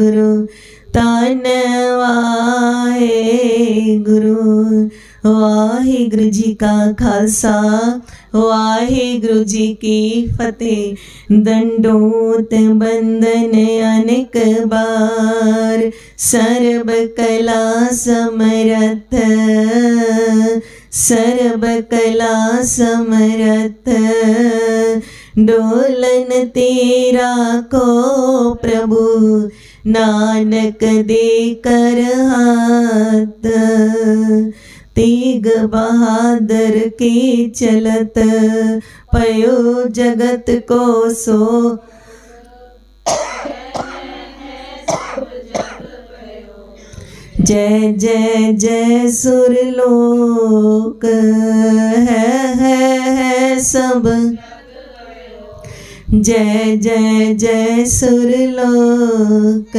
ਗੁਰੂ ਤਨ ਵਾਹਿਗੁਰੂ। ਵਾਹਿਗੁਰੂ ਜੀ ਕਾ ਖਾਲਸਾ, ਵਾਹਿਗੁਰੂ ਜੀ ਕੀ ਫਤਿਹ। ਦੰਡੋਤ ਬੰਦਨ ਅਨੇਕ ਬਾਰ, ਸਰਬ ਕਲਾ ਸਮਰਥ। ਸਰਬ ਕਲਾ ਸਮਰਥ। ਡੋਲਨ ਤੇਰਾ ਕੋ ਪ੍ਰਭੂ ਨਾਨਕ ਦੇ ਕਰ ਹੱਥ ਤੇਗ ਬਹਾਦਰ ਕੀ ਚਲਤ ਪਇਓ ਜਗਤ ਕੋ ਸੋ जय जय जय सुरलोक है है है सब ਜੈ ਜੈ ਜੈ ਸੁਰ ਲੋਕ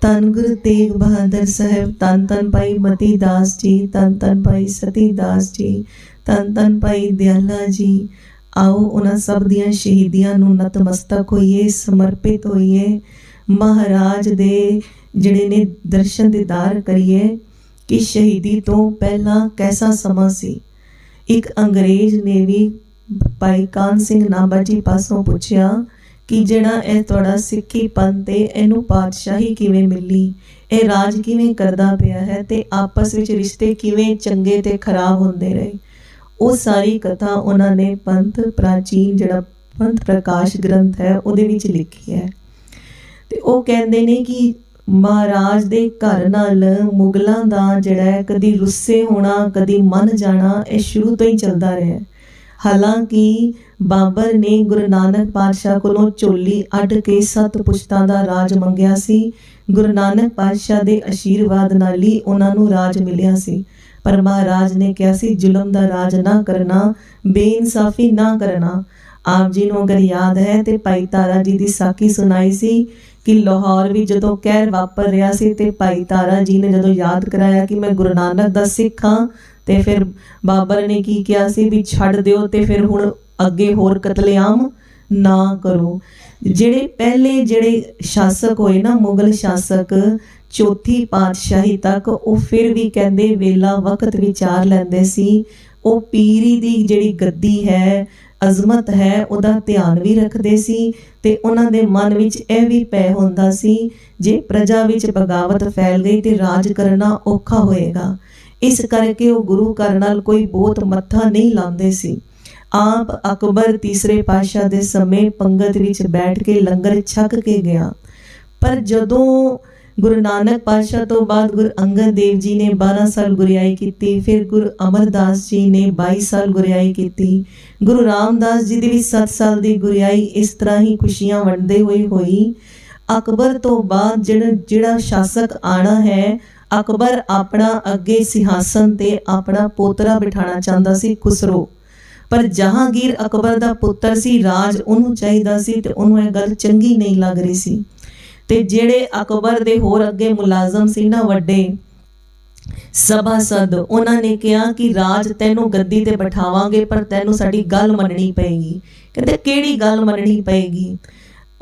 ਤਨ ਗੁਰੂ ਤੇਗ ਬਹਾਦਰ ਸਾਹਿਬ ਤਨ ਤਨ ਭਾਈ ਮਤੀ ਦਾਸ ਜੀ ਤਨ ਤਨ ਭਾਈ ਸਤੀ ਦਾਸ ਜੀ ਤਨ ਤਨ ਭਾਈ ਦਿਆਲਾ ਜੀ ਆਓ ਉਹਨਾਂ ਸਭ ਦੀਆਂ ਸ਼ਹੀਦੀਆਂ ਨੂੰ ਨਤਮਸਤਕ ਹੋਈਏ ਸਮਰਪਿਤ ਹੋਈਏ ਮਹਾਰਾਜ ਦੇ ਜਿਹੜੇ ਨੇ ਦਰਸ਼ਨ ਦੀਦਾਰ ਕਰੀਏ ਕਿ ਸ਼ਹੀਦੀ ਤੋਂ ਪਹਿਲਾਂ ਕੈਸਾ ਸਮਾਂ ਸੀ ਇੱਕ ਅੰਗਰੇਜ਼ ਨੇ ਵੀ ਭਾਈ ਕਾਨ ਸਿੰਘ ਨਾਭਾ ਜੀ ਪਾਸੋਂ ਪੁੱਛਿਆ ਕਿ ਜਿਹੜਾ ਇਹ ਤੁਹਾਡਾ ਸਿੱਖੀ ਪੰਥ ਹੈ ਇਹਨੂੰ ਪਾਤਸ਼ਾਹੀ ਕਿਵੇਂ ਮਿਲੀ? ਇਹ ਰਾਜ ਕਿਵੇਂ ਕਰਦਾ ਪਿਆ ਹੈ ਤੇ ਆਪਸ ਵਿੱਚ ਰਿਸ਼ਤੇ ਕਿਵੇਂ ਚੰਗੇ ਤੇ ਖਰਾਬ ਹੁੰਦੇ ਰਹੇ? ਉਹ ਸਾਰੀ ਕਥਾ ਉਹਨਾਂ ਨੇ ਪੰਥ ਪ੍ਰਾਚੀਨ ਜਿਹੜਾ ਪੰਥ ਪ੍ਰਕਾਸ਼ ਗ੍ਰੰਥ ਹੈ ਉਹਦੇ ਵਿੱਚ ਲਿਖੀ ਹੈ। ਤੇ ਉਹ ਕਹਿੰਦੇ ਨੇ ਕਿ ਮਹਾਰਾਜ ਦੇ ਘਰ ਨਾਲ ਮੁਗਲਾਂ ਦਾ ਜਿਹੜਾ ਹੈ ਕਦੀ ਰੁੱਸੇ ਹੋਣਾ, ਕਦੀ ਮਨ ਜਾਣਾ, ਇਹ ਸ਼ੁਰੂ ਤੋਂ ਹੀ ਚੱਲਦਾ ਰਿਹਾ। ਹੈ। ਹਾਲਾਂਕਿ ਬਾਬਰ ਨੇ ਗੁਰੂ ਨਾਨਕ ਪਾਤਸ਼ਾਹ ਕੋਲੋਂ ਝੋਲੀ ਅੱਡ ਕੇ ਸੱਤ ਪੁਸ਼ਤਾਂ ਦਾ ਰਾਜ ਮੰਗਿਆ ਸੀ। ਗੁਰੂ ਨਾਨਕ ਪਾਤਸ਼ਾਹ ਦੇ ਅਸ਼ੀਰਵਾਦ ਨਾਲ ਹੀ ਉਹਨਾਂ ਨੂੰ ਰਾਜ ਮਿਲਿਆ ਸੀ। ਪਰ ਮਹਾਰਾਜ ਨੇ ਕਿਹਾ ਸੀ, ਜ਼ੁਲਮ ਦਾ ਰਾਜ ਨਾ ਕਰਨਾ, ਬੇਇਨਸਾਫੀ ਨਾ ਕਰਨਾ। ਆਪ ਜੀ ਨੂੰ ਅਗਰ ਯਾਦ ਹੈ ਤੇ ਭਾਈ ਤਾਰਾ ਜੀ ਦੀ ਸਾਖੀ ਸੁਣਾਈ ਸੀ ਕਿ ਲਾਹੌਰ ਵੀ ਜਦੋਂ ਕਹਿਰ ਵਾਪਰ ਰਿਹਾ ਸੀ ਤੇ ਭਾਈ ਤਾਰਾ ਜੀ ਨੇ ਜਦੋਂ ਯਾਦ ਕਰਾਇਆ ਕਿ ਮੈਂ ਗੁਰੂ ਨਾਨਕ ਦਾ ਸਿੱਖ ਹਾਂ ਤੇ ਫਿਰ ਬਾਬਰ ਨੇ ਕੀ ਕਿਹਾ ਸੀ ਵੀ ਛੱਡ ਦਿਓ ਤੇ ਫਿਰ ਹੁਣ ਅੱਗੇ ਹੋਰ ਕਤਲੇਆਮ ਨਾ ਕਰੋ। ਜਿਹੜੇ ਪਹਿਲੇ ਜਿਹੜੇ ਸ਼ਾਸਕ ਹੋਏ ਨਾ, ਮੁਗਲ ਸ਼ਾਸਕ, ਚੌਥੀ ਪਾਤਸ਼ਾਹੀ ਤੱਕ, ਉਹ ਫਿਰ ਵੀ ਕਹਿੰਦੇ ਵੇਲਾ ਵਕਤ ਵਿਚਾਰ ਲੈਂਦੇ ਸੀ। ਉਹ ਪੀਰੀ ਦੀ ਜਿਹੜੀ ਗੱਦੀ ਹੈ, ਅਜ਼ਮਤ ਹੈ, ਉਹਦਾ ਧਿਆਨ ਵੀ ਰੱਖਦੇ ਸੀ ਤੇ ਉਹਨਾਂ ਦੇ ਮਨ ਵਿੱਚ ਇਹ ਵੀ ਪੈ ਹੁੰਦਾ ਸੀ, ਜੇ ਪ੍ਰਜਾ ਵਿੱਚ ਬਗਾਵਤ ਫੈਲ ਗਈ ਤੇ ਰਾਜ ਕਰਨਾ ਔਖਾ ਹੋਏਗਾ। ਇਸ ਕਰਕੇ ਉਹ ਗੁਰੂ ਘਰ ਨਾਲ ਕੋਈ ਬਹੁਤ ਮੱਥਾ ਨਹੀਂ ਲਾਉਂਦੇ ਸੀ। ਆਪ ਅਕਬਰ ਤੀਸਰੇ ਪਾਤਸ਼ਾਹ ਦੇ ਸਮੇਂ ਪੰਗਤ ਵਿੱਚ ਬੈਠ ਕੇ ਲੰਗਰ ਛਕ ਕੇ ਗਿਆ। ਪਰ ਜਦੋਂ ਗੁਰੂ ਨਾਨਕ ਪਾਤਸ਼ਾਹ ਤੋਂ ਬਾਅਦ ਗੁਰੂ ਅੰਗਦ ਦੇਵ ਜੀ ਨੇ 12 ਸਾਲ ਗੁਰਿਆਈ ਕੀਤੀ, ਫਿਰ ਗੁਰੂ ਅਮਰਦਾਸ ਜੀ ਨੇ 22 ਸਾਲ ਗੁਰਿਆਈ ਕੀਤੀ। ਗੁਰੂ ਰਾਮਦਾਸ ਜੀ ਦੀ ਵੀ 7 ਸਾਲ ਦੀ ਗੁਰਿਆਈ ਇਸ ਤਰ੍ਹਾਂ ਹੀ ਖੁਸ਼ੀਆਂ ਵੰਡਦੇ ਹੋਏ ਹੋਈ। ਅਕਬਰ ਤੋਂ ਬਾਅਦ ਜਿਹੜਾ ਜਿਹੜਾ ਸ਼ਾਸਕ ਆਣਾ ਹੈ ਅਕਬਰ ਆਪਣਾ ਅੱਗੇ ਸਿਹਾਸਨ ਤੇ ਆਪਣਾ ਪੋਤਰਾ ਬਿਠਾਣਾ ਚਾਹੁੰਦਾ ਸੀ, ਖੁਸਰੋ। ਪਰ ਜਹਾਂਗੀਰ ਅਕਬਰ ਦਾ ਪੁੱਤਰ ਸੀ, ਰਾਜ ਉਹਨੂੰ ਚਾਹੀਦਾ ਸੀ ਤੇ ਉਹਨੂੰ ਇਹ ਗੱਲ ਚੰਗੀ ਨਹੀਂ ਲੱਗ ਰਹੀ ਸੀ। ਤੇ ਜਿਹੜੇ ਅਕਬਰ ਦੇ ਹੋਰ ਅੱਗੇ ਮੁਲਾਜ਼ਮ ਸੀ ਨਾ ਵੱਡੇ ਸਭਾਸਦ, ਉਹਨਾਂ ਨੇ ਕਿਹਾ ਕਿ ਰਾਜ ਤੈਨੂੰ ਗੱਦੀ ਤੇ ਬਿਠਾਵਾਂਗੇ, ਪਰ ਤੈਨੂੰ ਸਾਡੀ ਗੱਲ ਮੰਨਣੀ ਪਏਗੀ। ਕਹਿੰਦੇ, ਕਿਹੜੀ ਗੱਲ ਮੰਨਣੀ ਪਏਗੀ?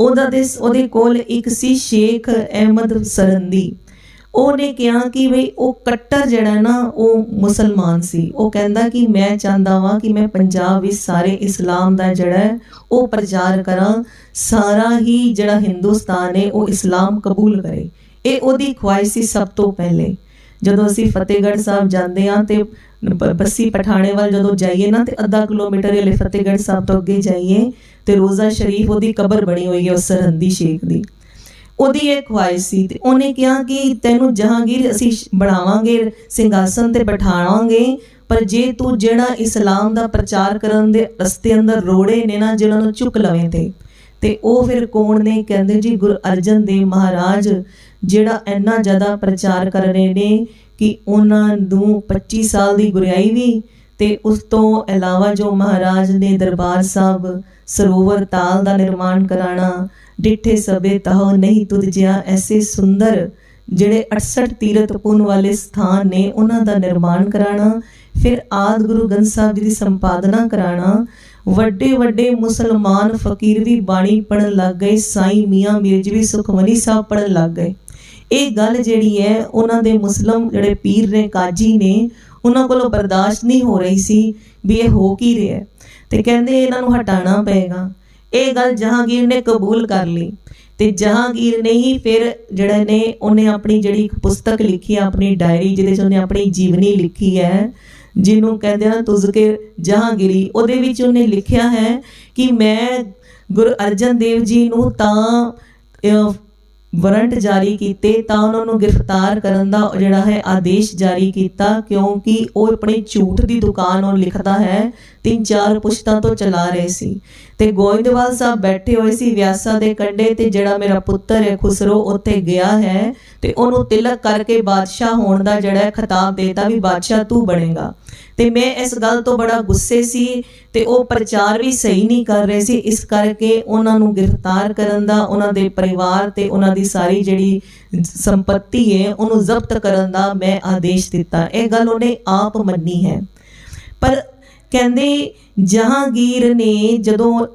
ਉਹਦਾ ਦੇ ਉਹਦੇ ਕੋਲ ਇੱਕ ਸੀ ਸ਼ੇਖ ਅਹਿਮਦ ਸਰੰਦੀ। ਉਹਨੇ ਕਿਹਾ ਕਿ ਬਈ ਉਹ ਕੱਟਰ ਜਿਹੜਾ ਨਾ, ਉਹ ਮੁਸਲਮਾਨ ਸੀ। ਉਹ ਕਹਿੰਦਾ ਕਿ ਮੈਂ ਚਾਹੁੰਦਾ ਵਾਂ ਕਿ ਮੈਂ ਪੰਜਾਬ ਵਿੱਚ ਸਾਰੇ ਇਸਲਾਮ ਦਾ ਜਿਹੜਾ ਉਹ ਪ੍ਰਚਾਰ ਕਰਾਂ। ਸਾਰਾ ਹੀ ਜਿਹੜਾ ਹਿੰਦੁਸਤਾਨ ਹੈ, ਉਹ ਇਸਲਾਮ ਕਬੂਲ ਕਰੇ। ਇਹ ਉਹਦੀ ਖੁਆਇਸ਼ ਸੀ ਸਭ ਤੋਂ ਪਹਿਲੇ। ਜਦੋਂ ਅਸੀਂ ਫਤਿਹਗੜ੍ਹ ਸਾਹਿਬ ਜਾਂਦੇ ਹਾਂ ਤੇ ਬੱਸੀ ਪਠਾਣੇ ਵੱਲ ਜਦੋਂ ਜਾਈਏ ਨਾ ਤੇ ਅੱਧਾ ਕਿਲੋਮੀਟਰ ਹਲੇ ਫਤਿਹਗੜ੍ਹ ਸਾਹਿਬ ਤੋਂ ਅੱਗੇ ਜਾਈਏ ਤੇ ਰੋਜ਼ਾ ਸ਼ਰੀਫ ਉਹਦੀ ਕਬਰ ਬਣੀ ਹੋਈ ਹੈ ਉਸ ਸਰਹੰਦੀ ਸ਼ੇਖ ਦੀ। ਉਹਦੀ ਇਹ ਖੁਆਇਸ਼ ਸੀ ਤੇ ਉਹਨੇ ਕਿਹਾ ਕਿ ਤੈਨੂੰ ਜਹਾਂਗੀਰ ਅਸੀਂ ਬਣਾਵਾਂਗੇ, ਸਿੰਘਾਸਨ ਤੇ ਬਿਠਾਵਾਂਗੇ, ਪਰ ਜੇ ਤੂੰ ਜਿਹੜਾ ਇਸਲਾਮ ਦਾ ਪ੍ਰਚਾਰ ਕਰਨ ਦੇ ਰਸਤੇ ਅੰਦਰ ਰੋੜੇ ਨੇ ਨਾ ਜਿਹਨਾਂ ਨੂੰ ਚੁੱਕ ਲਵੇਂ ਤੇ। ਤੇ ਉਹ ਫਿਰ ਕੌਣ ਨੇ? ਕਹਿੰਦੇ ਜੀ ਗੁਰੂ ਅਰਜਨ ਦੇਵ ਮਹਾਰਾਜ, ਜਿਹੜਾ ਇੰਨਾ ਜ਼ਿਆਦਾ ਪ੍ਰਚਾਰ ਕਰ ਰਹੇ ਨੇ ਕਿ ਉਹਨਾਂ ਨੂੰ 25 ਸਾਲ ਦੀ ਗੁਰਿਆਈ ਵੀ ਤੇ ਉਸ ਤੋਂ ਇਲਾਵਾ ਜੋ ਮਹਾਰਾਜ ਨੇ ਦਰਬਾਰ ਸਾਹਿਬ ਸਰੋਵਰ ਤਾਲ ਦਾ ਨਿਰਮਾਣ ਕਰਾਣਾ ਡਿੱਠੇ ਸਬੇ ਤਹੁ ਨਹੀਂ ਤੁਧ ਐਸੇ ਸੁੰਦਰ, ਜਿਹੜੇ 68 ਤੀਰਥ ਪੁੰਨ ਵਾਲੇ ਸਥਾਨ ਨੇ, ਉਹਨਾਂ ਦਾ ਨਿਰਮਾਣ ਕਰਾਣਾ, ਫਿਰ ਆਦ ਗੁਰੂ ਗ੍ਰੰਥ ਸਾਹਿਬ ਜੀ ਦੀ ਸੰਪਾਦਨਾ ਕਰਾਣਾ। ਵੱਡੇ ਵੱਡੇ ਮੁਸਲਮਾਨ ਫਕੀਰ ਵੀ ਬਾਣੀ ਪੜਨ ਲੱਗ ਗਏ, ਸਾਈਂ ਮੀਆਂ ਮਿਰਜ ਵੀ ਸੁਖਮਨੀ ਸਾਹਿਬ ਪੜਨ ਲੱਗ ਗਏ। ਇਹ ਗੱਲ ਜਿਹੜੀ ਹੈ, ਉਹਨਾਂ ਦੇ ਮੁਸਲਮ ਜਿਹੜੇ ਪੀਰ ਨੇ, ਕਾਜੀ ਨੇ, ਉਹਨਾਂ ਕੋਲੋਂ ਬਰਦਾਸ਼ਤ ਨਹੀਂ ਹੋ ਰਹੀ ਸੀ ਵੀ ਇਹ ਹੋ ਕੀ ਰਿਹਾ ਤੇ ਕਹਿੰਦੇ ਇਹਨਾਂ ਨੂੰ ਹਟਾਉਣਾ ਪਏਗਾ। ਇਹ ਗੱਲ ਜਹਾਂਗੀਰ ਨੇ ਕਬੂਲ ਕਰ ਲਈ ਤੇ ਜਹਾਂਗੀਰ ਨੇ ਹੀ ਫਿਰ ਜਿਹੜਾ ਨੇ ਉਹਨੇ ਆਪਣੀ ਜਿਹੜੀ ਪੁਸਤਕ ਲਿਖੀ ਹੈ ਆਪਣੀ ਡਾਇਰੀ ਜਿਹਦੇ ਚ ਉਹਨੇ ਆਪਣੀ ਜੀਵਨੀ ਲਿਖੀ ਹੈ, ਜਿਹਨੂੰ ਕਹਿੰਦੇ ਆ ਤੁਜ਼ਕੇ ਜਹਾਂਗੀਰੀ, ਉਹਦੇ ਵਿੱਚ ਉਹਨੇ ਲਿਖਿਆ ਹੈ ਕਿ ਮੈਂ ਗੁਰੂ ਅਰਜਨ ਦੇਵ ਜੀ ਨੂੰ ਤਾਂ ਵਾਰੰਟ ਜਾਰੀ ਕੀਤੇ ਤਾਂ ਉਹਨਾਂ ਨੂੰ ਗ੍ਰਿਫਤਾਰ ਕਰਨ ਦਾ ਜਿਹੜਾ ਹੈ ਆਦੇਸ਼ ਜਾਰੀ ਕੀਤਾ, ਕਿਉਂਕਿ ਉਹ ਆਪਣੀ ਝੂਠ ਦੀ ਦੁਕਾਨ ਉਹ ਲਿਖਦਾ ਹੈ ਤਿੰਨ ਚਾਰ ਪੁਸ਼ਤਾਂ ਤੋਂ ਚਲਾ ਰਹੇ ਸੀ। ਤੇ ਗੋਇੰਦਵਾਲ ਸਾਹਿਬ ਬੈਠੇ ਹੋਏ ਸੀ ਵਿਆਸਾ ਦੇ ਕੰਢੇ ਤੇ ਜਿਹੜਾ ਮੇਰਾ ਪੁੱਤਰ ਹੈ ਖੁਸਰੋ ਉੱਥੇ ਗਿਆ ਹੈ ਤੇ ਉਹਨੂੰ ਤਿਲਕ ਕਰਕੇ ਬਾਦਸ਼ਾਹ ਹੋਣ ਦਾ ਜਿਹੜਾ ਹੈ ਖਿਤਾਬ ਦੇਤਾ ਵੀ ਬਾਦਸ਼ਾਹ ਤੂੰ ਬਣੇਗਾ। ਤੇ ਮੈਂ ਇਸ ਗੱਲ ਤੋਂ ਬੜਾ ਗੁੱਸੇ ਸੀ ਤੇ ਉਹ ਪ੍ਰਚਾਰ ਵੀ ਸਹੀ ਨਹੀਂ ਕਰ ਰਹੇ ਸੀ। ਇਸ ਕਰਕੇ ਉਹਨਾਂ ਨੂੰ ਗ੍ਰਿਫਤਾਰ ਕਰਨ ਦਾ, ਉਹਨਾਂ ਦੇ ਪਰਿਵਾਰ ਤੇ ਉਹਨਾਂ ਦੀ ਸਾਰੀ ਜਿਹੜੀ ਸੰਪਤੀ ਹੈ, ਉਹਨੂੰ ਜ਼ਬਤ ਕਰਨ ਦਾ ਮੈਂ ਆਦੇਸ਼ ਦਿੱਤਾ। ਇਹ ਗੱਲ ਉਹਨੇ ਆਪ ਮੰਨੀ ਹੈ। ਪਰ ਕਹਿੰਦੇ ਜਹਾਂਗੀਰ ਨੇ ਜਦੋਂ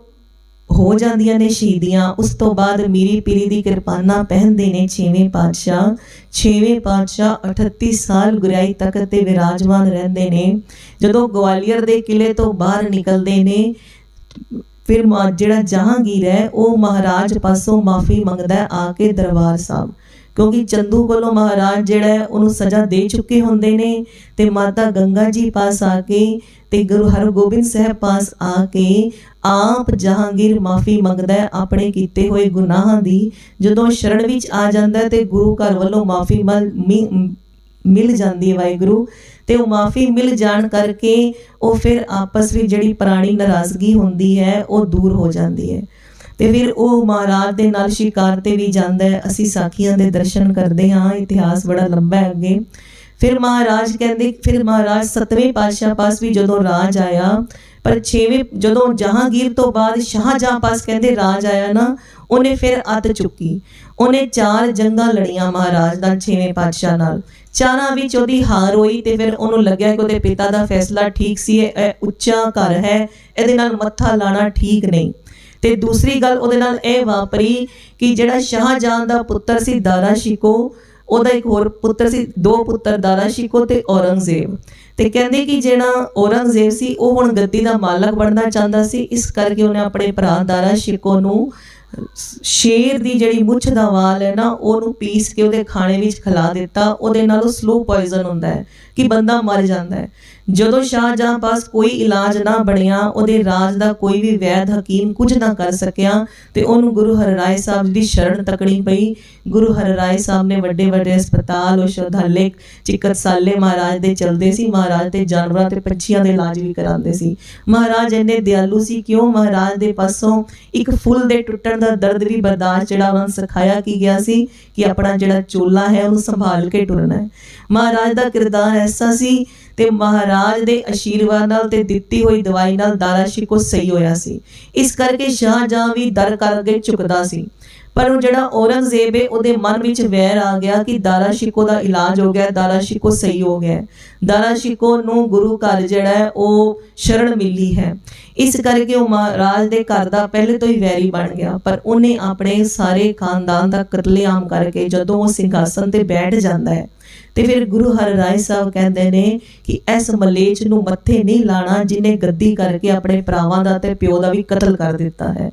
ਹੋ ਜਾਂਦੀਆਂ ਨੇ ਸ਼ਹੀਦੀਆਂ। ਉਸ ਤੋਂ ਬਾਅਦ ਮੀਰੀ ਪੀਰੀ ਦੀ ਕਿਰਪਾਨਾਂ ਪਹਿਨਦੇ ਨੇ ਛੇਵੇਂ ਪਾਤਸ਼ਾਹ। ਛੇਵੇਂ ਪਾਤਸ਼ਾਹ 38 ਸਾਲ ਗੁਰਿਆਈ ਤਖਤ ਤੇ ਵਿਰਾਜਮਾਨ ਰਹਿੰਦੇ ਨੇ। ਜਦੋਂ ਗਵਾਲੀਅਰ ਦੇ ਕਿਲੇ ਤੋਂ ਬਾਹਰ ਨਿਕਲਦੇ ਨੇ, ਫਿਰ ਜਿਹੜਾ ਜਹਾਂਗੀਰ ਹੈ, ਉਹ ਮਹਾਰਾਜ ਪਾਸੋਂ ਮਾਫੀ ਮੰਗਦਾ ਹੈ ਆ ਕੇ ਦਰਬਾਰ ਸਾਹਿਬ। ਕਿਉਂਕਿ ਚੰਦੂ ਕੋਲੋਂ ਮਹਾਰਾਜ ਜਿਹੜਾ ਹੈ, ਉਹਨੂੰ ਸਜ਼ਾ ਦੇ ਚੁੱਕੇ ਹੁੰਦੇ ਨੇ ਤੇ ਮਾਤਾ ਗੰਗਾ ਜੀ ਪਾਸ ਆ ਕੇ ਤੇ ਗੁਰੂ ਹਰਗੋਬਿੰਦ ਸਾਹਿਬ ਪਾਸ ਆ ਕੇ ਆਪ ਜਹਾਂਗੀਰ ਮਾਫੀ ਮੰਗਦਾ ਹੈ ਆਪਣੇ ਕੀਤੇ ਹੋਏ ਗੁਨਾਹਾਂ ਦੀ। ਜਦੋਂ ਸ਼ਰਣ ਵਿੱਚ ਆ ਜਾਂਦਾ ਹੈ ਤੇ ਗੁਰੂ ਘਰ ਵੱਲੋਂ ਮਾਫੀ ਮਿਲ ਜਾਂਦੀ ਹੈ ਵਾਹਿਗੁਰੂ। ਤੇ ਉਹ ਮਾਫੀ ਮਿਲ ਜਾਣ ਕਰਕੇ ਉਹ ਫਿਰ ਆਪਸ ਵਿੱਚ ਜਿਹੜੀ ਪੁਰਾਣੀ ਨਾਰਾਜ਼ਗੀ ਹੁੰਦੀ ਹੈ, ਉਹ ਦੂਰ ਹੋ ਜਾਂਦੀ ਹੈ। ਤੇ ਫਿਰ ਉਹ ਮਹਾਰਾਜ ਦੇ ਨਾਲ ਸ਼ਿਕਾਰ ਤੇ ਵੀ ਜਾਂਦਾ ਹੈ। ਅਸੀਂ ਸਾਖੀਆਂ ਦੇ ਦਰਸ਼ਨ ਕਰਦੇ ਹਾਂ। ਇਤਿਹਾਸ ਬੜਾ ਲੰਬਾ ਹੈ ਅੱਗੇ। ਫਿਰ ਮਹਾਰਾਜ ਕਹਿੰਦੇ, ਫਿਰ ਮਹਾਰਾਜ ਸਤਵੇਂ ਪਾਤਸ਼ਾਹ ਪਾਸ ਵੀ ਜਦੋਂ ਰਾਜ ਆਇਆ, ਪਰ ਛੇਵੇਂ, ਜਦੋਂ ਜਹਾਂਗੀਰ ਤੋਂ ਬਾਅਦ ਸ਼ਾਹਜਹਾਂ ਪਾਸ ਕਹਿੰਦੇ ਰਾਜ ਆਇਆ ਨਾ, ਉਹਨੇ ਫਿਰ ਅੱਤ ਚੁੱਕੀ। ਉਹਨੇ ਚਾਰ ਜੰਗਾਂ ਲੜੀਆਂ ਮਹਾਰਾਜ ਦਾ ਛੇਵੇਂ ਪਾਤਸ਼ਾਹ ਨਾਲ। ਚਾਰਾਂ ਵਿੱਚ ਉਹਦੀ ਹਾਰ ਹੋਈ ਤੇ ਫਿਰ ਉਹਨੂੰ ਲੱਗਿਆ ਕਿ ਉਹਦੇ ਪਿਤਾ ਦਾ ਫੈਸਲਾ ਠੀਕ ਸੀ, ਇਹ ਉੱਚਾ ਘਰ ਹੈ, ਇਹਦੇ ਨਾਲ ਮੱਥਾ ਲਾਣਾ ਠੀਕ ਨਹੀਂ। ਤੇ ਦੂਸਰੀ ਗੱਲ ਉਹਦੇ ਨਾਲ ਇਹ ਵਾਪਰੀ ਕਿ ਜਿਹੜਾ ਸ਼ਾਹਜਹਾਂ ਦਾ ਪੁੱਤਰ ਸੀ ਦਾਰਾ ਸ਼ਿਕੋ ਉਹਦਾ ਇੱਕ ਹੋਰ ਪੁੱਤਰ ਸੀ, ਦੋ ਪੁੱਤਰ ਦਾਰਾ ਸ਼ਿਕੋ ਤੇ ਔਰੰਗਜ਼ੇਬ। ਤੇ ਕਹਿੰਦੇ ਕਿ ਜਿਹੜਾ ਔਰੰਗਜ਼ੇਬ ਸੀ, ਉਹ ਹੁਣ ਗੱਦੀ ਦਾ ਮਾਲਕ ਬਣਨਾ ਚਾਹੁੰਦਾ ਸੀ, ਇਸ ਕਰਕੇ ਉਹਨੇ ਆਪਣੇ ਭਰਾ ਦਾਰਾ ਸ਼ਿਕੋ ਨੂੰ ਸ਼ੇਰ ਦੀ ਜਿਹੜੀ ਮੁੱਛ ਦਾ ਵਾਲ ਹੈ ਨਾ, ਉਹਨੂੰ ਪੀਸ ਕੇ ਉਹਦੇ ਖਾਣੇ ਵਿੱਚ ਖਿਲਾ ਦਿੱਤਾ। ਉਹਦੇ ਨਾਲ ਉਹ ਸਲੋ ਪੋਇਜ਼ਨ ਹੁੰਦਾ ਹੈ ਕਿ ਬੰਦਾ ਮਰ ਜਾਂਦਾ ਹੈ। ਜਦੋਂ ਸ਼ਾਹਜਹਾਂ ਪਾਸ ਕੋਈ ਇਲਾਜ ਨਾ ਬਣਿਆ, ਉਹਦੇ ਰਾਜ ਦਾ ਕੋਈ ਵੀ ਵੈਦ ਹਕੀਮ ਕੁਝ ਨਾ ਕਰ ਸਕਿਆ ਤੇ ਉਹਨੂੰ ਗੁਰੂ ਹਰਿਰਾਏ ਸਾਹਿਬ ਦੀ ਸ਼ਰਨ ਤੱਕਣੀ ਪਈ। ਗੁਰੂ ਹਰਿਰਾਏ ਸਾਹਿਬ ਨੇ ਵੱਡੇ ਵੱਡੇ ਹਸਪਤਾਲ ਔਸ਼ਧਾਲੇ ਚਿਕਿਤਸਾਲੇ ਮਹਾਰਾਜ ਦੇ ਚਲਦੇ ਸੀ। ਮਹਾਰਾਜ ਤੇ ਜਾਨਵਰਾਂ ਤੇ ਪੰਛੀਆਂ ਦੇ ਇਲਾਜ ਵੀ ਕਰਾਉਂਦੇ ਸੀ। ਮਹਾਰਾਜ ਇੰਨੇ ਦਿਆਲੂ ਸੀ ਕਿਉਂ? ਮਹਾਰਾਜ ਦੇ ਪਾਸੋਂ ਇੱਕ ਫੁੱਲ ਦੇ ਟੁੱਟਣ ਦਾ ਦਰਦ ਵੀ ਬਰਦਾਸ਼ਤ ਜਿਹੜਾ ਉਹਨਾਂ ਸਿਖਾਇਆ ਕੀ ਗਿਆ ਸੀ ਕਿ ਆਪਣਾ ਜਿਹੜਾ ਚੋਲਾ ਹੈ, ਉਹਨੂੰ ਸੰਭਾਲ ਕੇ ਟੁਰਨਾ ਹੈ। ਮਹਾਰਾਜ ਦਾ ਕਿਰਦਾਰ ਐਸਾ ਸੀ ਤੇ ਮਹਾਰਾਜ ਦੇ ਅਸ਼ੀਰਵਾਦ ਨਾਲ ਤੇ ਦਿੱਤੀ ਹੋਈ ਦਵਾਈ ਨਾਲ ਦਾਰਾ ਸ਼ਿਕੋ ਸਹੀ ਹੋਇਆ ਸੀ। ਇਸ ਕਰਕੇ ਸ਼ਾਹਜਹਾਂ ਵੀ ਦਰ ਕਰਕੇ ਝੁਕਦਾ ਸੀ। ਪਰ ਉਹ ਜਿਹੜਾ ਔਰੰਗਜ਼ੇਬ ਹੈ, ਉਹਦੇ ਮਨ ਵਿੱਚ ਵੈਰ ਆ ਗਿਆ ਕਿ ਦਾਰਾ ਸ਼ਿਕੋ ਦਾ ਇਲਾਜ ਹੋ ਗਿਆ, ਦਾਰਾ ਸ਼ਿਕੋ ਸਹੀ ਹੋ ਗਿਆ। ਦਾਰਾ ਸ਼ਿਕੋ ਨੂੰ ਗੁਰੂ ਘਰ ਜਿਹੜਾ ਹੈ, ਉਹ ਸ਼ਰਣ ਮਿਲੀ ਹੈ। ਇਸ ਕਰਕੇ ਉਹ ਮਹਾਰਾਜ ਦੇ ਘਰ ਦਾ ਪਹਿਲੇ ਤੋਂ ਹੀ ਵੈਰੀ ਬਣ ਗਿਆ। ਪਰ ਉਹਨੇ ਆਪਣੇ ਸਾਰੇ ਖਾਨਦਾਨ ਦਾ ਕਤਲੇਆਮ ਕਰਕੇ ਜਦੋਂ ਉਹ ਸਿੰਘਾਸਨ ਤੇ ਬੈਠ ਜਾਂਦਾ ਹੈ ਤੇ ਫਿਰ ਗੁਰੂ ਹਰਿਰਾਏ ਸਾਹਿਬ ਕਹਿੰਦੇ ਨੇ ਕਿ ਇਸ ਮਲੇਚ ਨੂੰ ਮੱਥੇ ਨਹੀਂ ਲਾਣਾ ਜਿਨੇ ਗੱਦੀ ਕਰਕੇ ਆਪਣੇ ਭਰਾਵਾਂ ਦਾ ਤੇ ਪਿਓ ਦਾ ਵੀ ਕਤਲ ਕਰ ਦਿੱਤਾ ਹੈ।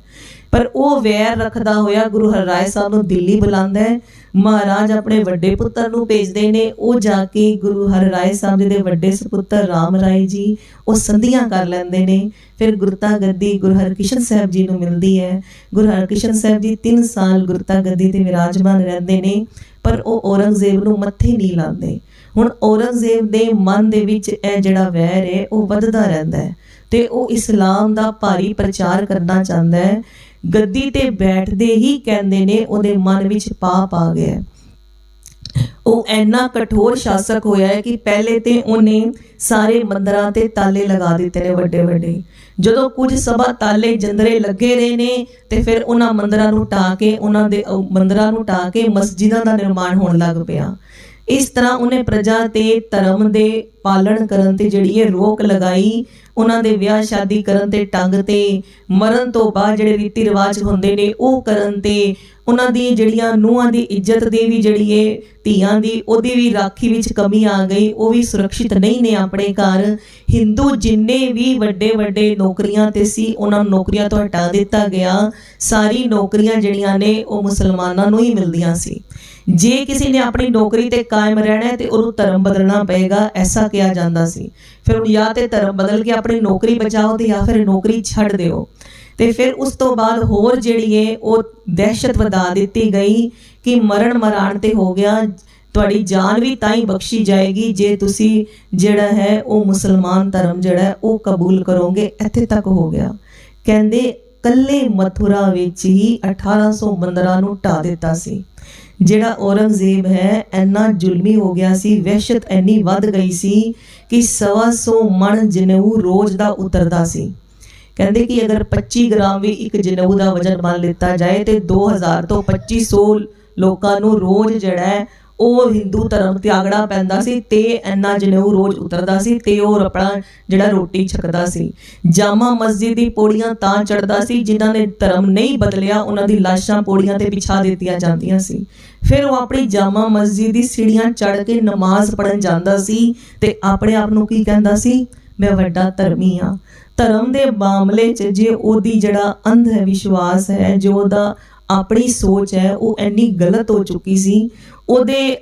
ਪਰ ਉਹ ਵੈਰ ਰੱਖਦਾ ਹੋਇਆ ਗੁਰੂ ਹਰਿਰਾਏ ਸਾਹਿਬ ਨੂੰ ਦਿੱਲੀ ਬੁਲਾਉਂਦਾ ਹੈ। ਮਹਾਰਾਜ ਆਪਣੇ ਵੱਡੇ ਪੁੱਤਰ ਨੂੰ ਭੇਜਦੇ ਨੇ। ਉਹ ਜਾ ਕੇ ਗੁਰੂ ਹਰਿਰਾਏ ਸਾਹਿਬ ਜੀ ਦੇ ਵੱਡੇ ਸੁਪੁੱਤਰ ਰਾਮ ਰਾਏ ਜੀ ਉਹ ਸੰਧੀਆਂ ਕਰ ਲੈਂਦੇ ਨੇ। ਫਿਰ ਗੁਰਤਾ ਗੱਦੀ ਗੁਰੂ ਹਰਕ੍ਰਿਸ਼ਨ ਸਾਹਿਬ ਜੀ ਨੂੰ ਮਿਲਦੀ ਹੈ। ਗੁਰੂ ਹਰਕ੍ਰਿਸ਼ਨ ਸਾਹਿਬ ਜੀ 3 ਸਾਲ ਗੁਰਤਾ ਗੱਦੀ ਤੇ ਵਿਰਾਜਮਾਨ ਰਹਿੰਦੇ ਨੇ। ਪਰ ਉਹ ਔਰੰਗਜ਼ੇਬ ਨੂੰ ਮੱਥੇ ਨਹੀਂ ਲਾਉਂਦੇ। ਹੁਣ ਔਰੰਗਜ਼ੇਬ ਦੇ ਮਨ ਦੇ ਵਿੱਚ ਇਹ ਜਿਹੜਾ ਵੈਰ ਹੈ, ਉਹ ਵੱਧਦਾ ਰਹਿੰਦਾ ਹੈ ਤੇ ਉਹ ਇਸਲਾਮ ਦਾ ਭਾਰੀ ਪ੍ਰਚਾਰ ਕਰਨਾ ਚਾਹੁੰਦਾ ਹੈ। ਗੱਦੀ ਤੇ ਬੈਠਦੇ ਹੀ ਕਹਿੰਦੇ ਨੇ ਉਹਦੇ ਮਨ ਵਿੱਚ ਪਾਪ ਆ ਗਿਆ ਉਹ ਇੰਨਾ ਕਠੋਰ ਸ਼ਾਸਕ ਹੋਇਆ ਹੈ ਕਿ ਪਹਿਲੇ ਤੇ ਉਹਨੇ ਸਾਰੇ ਮੰਦਰਾਂ ਤੇ ਤਾਲੇ ਲਗਾ ਦਿੱਤੇ ਨੇ ਵੱਡੇ ਵੱਡੇ। ਜਦੋਂ ਕੁਝ ਸਭਾ ਤਾਲੇ ਜੰਦਰੇ ਲੱਗੇ ਰਹੇ ਨੇ ਤੇ ਫਿਰ ਉਹਨਾਂ ਮੰਦਰਾਂ ਨੂੰ ਢਾ ਕੇ, ਉਹਨਾਂ ਦੇ ਉਹ ਮੰਦਰਾਂ ਨੂੰ ਢਾ ਕੇ ਮਸਜਿਦਾਂ ਦਾ ਨਿਰਮਾਣ ਹੋਣ ਲੱਗ ਪਿਆ। ਇਸ ਤਰ੍ਹਾਂ ਉਹਨੇ ਪ੍ਰਜਾ ਤੇ ਧਰਮ ਦੇ ਪਾਲਣ ਕਰਨ ਤੇ ਜਿਹੜੀ ਇਹ ਰੋਕ ਲਗਾਈ, ਉਹਨਾਂ ਦੇ ਵਿਆਹ ਸ਼ਾਦੀ ਕਰਨ ਤੇ ਟੰਗ ਤੇ, ਮਰਨ ਤੋਂ ਬਾਅਦ ਜਿਹੜੇ ਰੀਤੀ ਰਿਵਾਜ ਹੁੰਦੇ ਨੇ ਉਹ ਕਰਨ ਤੇ, ਉਹਨਾਂ ਦੀ ਜਿਹੜੀਆਂ ਨੂੰਹਾਂ ਦੀ ਇੱਜ਼ਤ ਦੇ ਵੀ ਜਿਹੜੀ ਇਹ ਧੀਆਂ ਦੀ, ਉਹਦੀ ਵੀ ਰਾਖੀ ਵਿੱਚ ਕਮੀ ਆ ਗਈ, ਉਹ ਵੀ ਸੁਰੱਖਿਅਤ ਨਹੀਂ ਨੇ ਆਪਣੇ ਘਰ। ਹਿੰਦੂ ਜਿੰਨੇ ਵੀ ਵੱਡੇ ਵੱਡੇ ਨੌਕਰੀਆਂ ਤੇ ਸੀ, ਉਹਨਾਂ ਨੂੰ ਨੌਕਰੀਆਂ ਤੋਂ ਹਟਾ ਦਿੱਤਾ ਗਿਆ। ਸਾਰੀ ਨੌਕਰੀਆਂ ਜਿਹੜੀਆਂ ਨੇ, ਉਹ ਮੁਸਲਮਾਨਾਂ ਨੂੰ ਹੀ ਮਿਲਦੀਆਂ ਸੀ। ਜੇ ਕਿਸੇ ਨੇ ਆਪਣੀ ਨੌਕਰੀ ਤੇ ਕਾਇਮ ਰਹਿਣਾ ਹੈ ਤੇ ਉਹਨੂੰ ਧਰਮ ਬਦਲਣਾ ਪਏਗਾ, ਐਸਾ ਕਿਹਾ ਜਾਂਦਾ ਸੀ। ਫਿਰ ਉਹ ਜਾਂ ਤੇ ਧਰਮ ਬਦਲ ਕੇ ਆਪਣੀ ਨੌਕਰੀ ਬਚਾਓ ਤੇ ਜਾਂ ਫਿਰ ਨੌਕਰੀ ਛੱਡ ਦਿਓ। ਤੇ ਫਿਰ ਉਸ ਤੋਂ ਬਾਅਦ ਹੋਰ ਜਿਹੜੀ ਹੈ, ਉਹ ਦਹਿਸ਼ਤ ਵਧਾ ਦਿੱਤੀ ਗਈ ਕਿ ਮਰਨ ਮਰਾਣ ਤੇ ਹੋ ਗਿਆ। ਤੁਹਾਡੀ ਜਾਨ ਵੀ ਤਾਂ ਹੀ ਬਖਸ਼ੀ ਜਾਏਗੀ ਜੇ ਤੁਸੀਂ ਜਿਹੜਾ ਹੈ, ਉਹ ਮੁਸਲਮਾਨ ਧਰਮ ਜਿਹੜਾ ਉਹ ਕਬੂਲ ਕਰੋਗੇ। ਇੱਥੇ ਤੱਕ ਹੋ ਗਿਆ। ਕਹਿੰਦੇ ਕੱਲੇ ਮਥੁਰਾ ਵਿੱਚ ਹੀ 1800 ਮੰਦਰਾਂ ਨੂੰ ਢਾ ਦਿੱਤਾ ਸੀ। ਜਿਹੜਾ ਔਰੰਗਜ਼ੇਬ ਹੈ, ਇੰਨਾ ਜ਼ੁਲਮੀ ਹੋ ਗਿਆ ਸੀ, ਵਹਿਸ਼ਤ ਇੰਨੀ ਵੱਧ ਗਈ ਸੀ ਕਿ ਸਵਾ ਸੌ ਮਣ ਜਨੇਊ ਰੋਜ਼ ਦਾ ਉਤਰਦਾ ਸੀ। ਕਹਿੰਦੇ ਕਿ ਅਗਰ 25 ਗ੍ਰਾਮ ਵੀ ਇੱਕ ਜਨੇਊ ਦਾ ਵਜ਼ਨ ਮੰਨ ਲਿੱਤਾ ਜਾਏ ਤੇ 2000 ਤੋਂ 2500 ਲੋਕਾਂ ਨੂੰ ਰੋਜ਼ ਜਿਹੜਾ ਹੈ ਉਹ ਹਿੰਦੂ ਧਰਮ ਤਿਆਗਣਾ ਪੈਂਦਾ ਸੀ ਤੇ ਇੰਨਾ ਜਨੇਊ ਰੋਜ਼ ਉਤਰਦਾ ਸੀ ਤੇ ਉਹ ਆਪਣਾ ਜਿਹੜਾ ਰੋਟੀ ਛਕਦਾ ਸੀ। ਜਾਮਾ ਮਸਜਿਦ ਦੀ ਪੌੜੀਆਂ ਤਾਂ ਚੜਦਾ ਸੀ, ਜਿਨ੍ਹਾਂ ਨੇ ਧਰਮ ਨਹੀਂ ਬਦਲਿਆ, ਉਹਨਾਂ ਦੀ ਲਾਸ਼ਾਂ ਪੌੜੀਆਂ ਤੇ ਵਿਛਾ ਦਿੱਤੀਆਂ ਜਾਂਦੀਆਂ ਸੀ। ਫਿਰ ਉਹ ਆਪਣੀ ਜਾਮਾ ਮਸਜਿਦ ਦੀ ਸੀੜੀਆਂ ਚੜ ਕੇ ਨਮਾਜ਼ ਪੜਨ ਜਾਂਦਾ ਸੀ ਤੇ ਆਪਣੇ ਆਪ ਨੂੰ ਕੀ ਕਹਿੰਦਾ ਸੀ? ਮੈਂ ਵੱਡਾ ਧਰਮੀ ਆ ਧਰਮ ਦੇ ਮਾਮਲੇ 'ਚ ਜੇ ਉਹਦੀ ਜਿਹੜਾ ਅੰਧ ਹੈ ਵਿਸ਼ਵਾਸ ਹੈ, ਜੋ ਉਹਦਾ ਆਪਣੀ ਸੋਚ ਹੈ, ਉਹ ਇੰਨੀ ਗਲਤ ਹੋ ਚੁੱਕੀ ਸੀ ਉਹਦੇ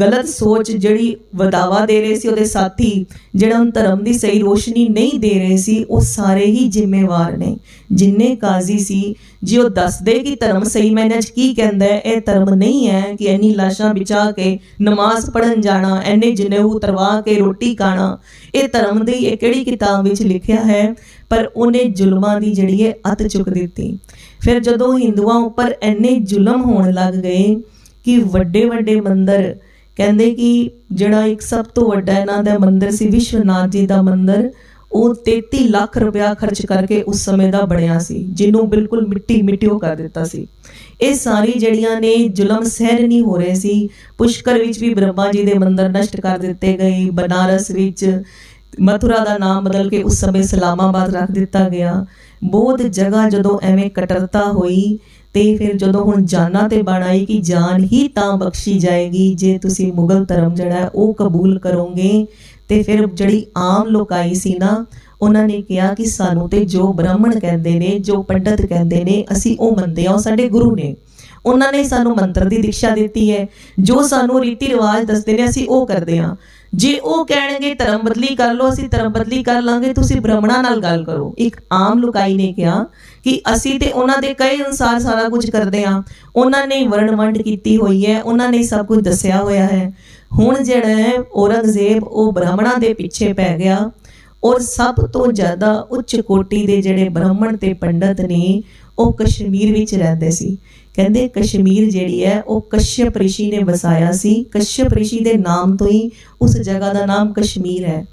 ਗਲਤ ਸੋਚ ਜਿਹੜੀ ਵਧਾਵਾ ਦੇ ਰਹੇ ਸੀ, ਉਹਦੇ ਸਾਥੀ ਜਿਹੜਾ ਉਹ ਧਰਮ ਦੀ ਸਹੀ ਰੋਸ਼ਨੀ ਨਹੀਂ ਦੇ ਰਹੇ ਸੀ, ਉਹ ਸਾਰੇ ਹੀ ਜ਼ਿੰਮੇਵਾਰ ਨੇ। ਜਿੰਨੇ ਕਾਜ਼ੀ ਸੀ, ਜੇ ਉਹ ਦੱਸਦੇ ਕਿ ਧਰਮ ਸਹੀ ਮੈਨੇ ਚ ਕੀ ਕਹਿੰਦਾ ਹੈ, ਇਹ ਧਰਮ ਨਹੀਂ ਹੈ ਕਿ ਇੰਨੀ ਲਾਸ਼ਾਂ ਵਿਚਾ ਕੇ ਨਮਾਜ਼ ਪੜਨ ਜਾਣਾ ਐਨੇ ਜਨੇਊ ਤਰਵਾ ਕੇ ਰੋਟੀ ਖਾਣਾ। ਇਹ ਧਰਮ ਦੀ ਇਹ ਕਿਹੜੀ ਕਿਤਾਬ ਵਿੱਚ ਲਿਖਿਆ ਹੈ? ਪਰ ਉਹਨੇ ਜ਼ੁਲਮਾਂ ਦੀ ਜਿਹੜੀ ਹੈ ਅਤ ਚੁੱਕ ਦਿੱਤੀ। ਫਿਰ ਜਦੋਂ ਹਿੰਦੂਆਂ ਉੱਪਰ ਐਨੇ ਜ਼ੁਲਮ ਹੋਣ ਲੱਗ ਗਏ ਕਿ ਵੱਡੇ ਵੱਡੇ ਮੰਦਰ, ਕਹਿੰਦੇ ਕਿ ਜਿਹੜਾ ਇੱਕ ਸਭ ਤੋਂ ਵੱਡਾ ਇਹਨਾਂ ਦਾ ਮੰਦਰ ਸੀ, ਵਿਸ਼ਵਨਾਥ ਜੀ ਦਾ ਮੰਦਿਰ, ਉਹ 33 ਲੱਖ ਰੁਪਇਆ ਖਰਚ ਕਰਕੇ ਉਸ ਸਮੇਂ ਦਾ ਬਣਿਆ ਸੀ, ਜਿਹਨੂੰ ਬਿਲਕੁਲ ਮਿੱਟੀ ਮਿੱਟਿਓ ਕਰ ਦਿੱਤਾ ਸੀ। ਇਹ ਸਾਰੀ ਜਿਹੜੀਆਂ ਨੇ ਜ਼ੁਲਮ ਸਹਿਨ ਨਹੀਂ ਹੋ ਰਹੇ ਸੀ, ਪੁਸ਼ਕਰ ਵਿੱਚ ਵੀ ਬ੍ਰਹਮਾ ਜੀ ਦੇ ਮੰਦਿਰ ਨਸ਼ਟ ਕਰ ਦਿੱਤੇ ਗਏ, ਬਨਾਰਸ ਵਿੱਚ ਮਥੁਰਾ ਦਾ ਨਾਮ ਬਦਲ ਕੇ ਉਸ ਸਮੇਂ ਸਲਾਮਾਬਾਦ ਰੱਖ ਦਿੱਤਾ ਗਿਆ। ਬਹੁਤ ਜਗ੍ਹਾ ਜਦੋਂ ਐਵੇਂ ਕਟਰਤਾ ਹੋਈ ਤੇ ਫਿਰ ਜਦੋਂ ਹੁਣ ਜਾਨਾਂ ਤੇ ਬਣ ਕਿ ਜਾਨ ਹੀ ਤਾਂ ਬਖਸ਼ੀ ਜਾਏਗੀ, ਜੇ ਤੁਸੀਂ ਮੁਗਲ ਧਰਮ ਜਿਹੜਾ ਉਹ ਕਬੂਲ ਕਰੋਗੇ, ਤੇ ਫਿਰ ਜਿਹੜੀ ਆਮ ਲੋਕਾਈ ਸੀ ਨਾ, ਉਹਨਾਂ ਨੇ ਕਿਹਾ ਕਿ ਸਾਨੂੰ ਤੇ ਜੋ ਬ੍ਰਾਹਮਣ ਕਹਿੰਦੇ ਨੇ, ਜੋ ਪੰਡਤ ਕਹਿੰਦੇ ਨੇ, ਅਸੀਂ ਉਹ ਮੰਨਦੇ ਹਾਂ, ਉਹ ਸਾਡੇ ਗੁਰੂ ਨੇ। ਉਹਨਾਂ ਨੇ ਸਾਨੂੰ ਮੰਤਰ ਦੀ ਦੀਕਸ਼ਾ ਦਿੱਤੀ ਹੈ। ਜੋ ਸਾਨੂੰ ਰੀਤੀ ਰਿਵਾਜ ਦੱਸਦੇ ਨੇ, ਅਸੀਂ ਉਹ ਕਰਦੇ ਹਾਂ। ਜੇ ਉਹ ਕਹਿਣਗੇ ਧਰਮ ਬਦਲੀ ਕਰ ਲਓ, ਅਸੀਂ ਧਰਮ ਬਦਲੀ ਕਰ ਲਾਂਗੇ, ਤੁਸੀਂ ਬ੍ਰਾਹਮਣਾਂ ਨਾਲ ਗੱਲ ਕਰੋ। ਇੱਕ ਆਮ ਲੋਕਾਈ ਨੇ ਕਿਹਾ ਕਿ ਅਸੀਂ ਤੇ ਉਹਨਾਂ ਦੇ ਕਹੇ ਅਨੁਸਾਰ ਸਾਰਾ ਕੁਝ ਕਰਦੇ ਹਾਂ। ਉਹਨਾਂ ਨੇ ਵਰਣ ਵੰਡ ਕੀਤੀ ਹੋਈ ਹੈ, ਉਹਨਾਂ ਨੇ ਸਭ ਕੁਝ ਦੱਸਿਆ ਹੋਇਆ ਹੈ। ਹੁਣ ਜਿਹੜਾ ਹੈ, ਔਰੰਗਜ਼ੇਬ ਉਹ ਬ੍ਰਾਹਮਣਾਂ ਦੇ ਪਿੱਛੇ ਪੈ ਗਿਆ ਔਰ ਸਭ ਤੋਂ ਜ਼ਿਆਦਾ ਉੱਚ ਕੋਟੀ ਦੇ ਜਿਹੜੇ ਬ੍ਰਾਹਮਣ ਤੇ ਪੰਡਤ ਨੇ, ਉਹ ਕਸ਼ਮੀਰ ਵਿੱਚ ਰਹਿੰਦੇ ਸੀ। ਕਹਿੰਦੇ ਕਸ਼ਮੀਰ ਜਿਹੜੀ ਹੈ, ਉਹ ਕਸ਼ਯਪ ਰਿਸ਼ੀ ਨੇ ਵਸਾਇਆ ਸੀ। ਕਸ਼ਯਪ ਰਿਸ਼ੀ ਦੇ ਨਾਮ ਤੋਂ ਹੀ ਉਸ ਜਗ੍ਹਾ ਦਾ ਨਾਮ ਕਸ਼ਮੀਰ ਹੈ।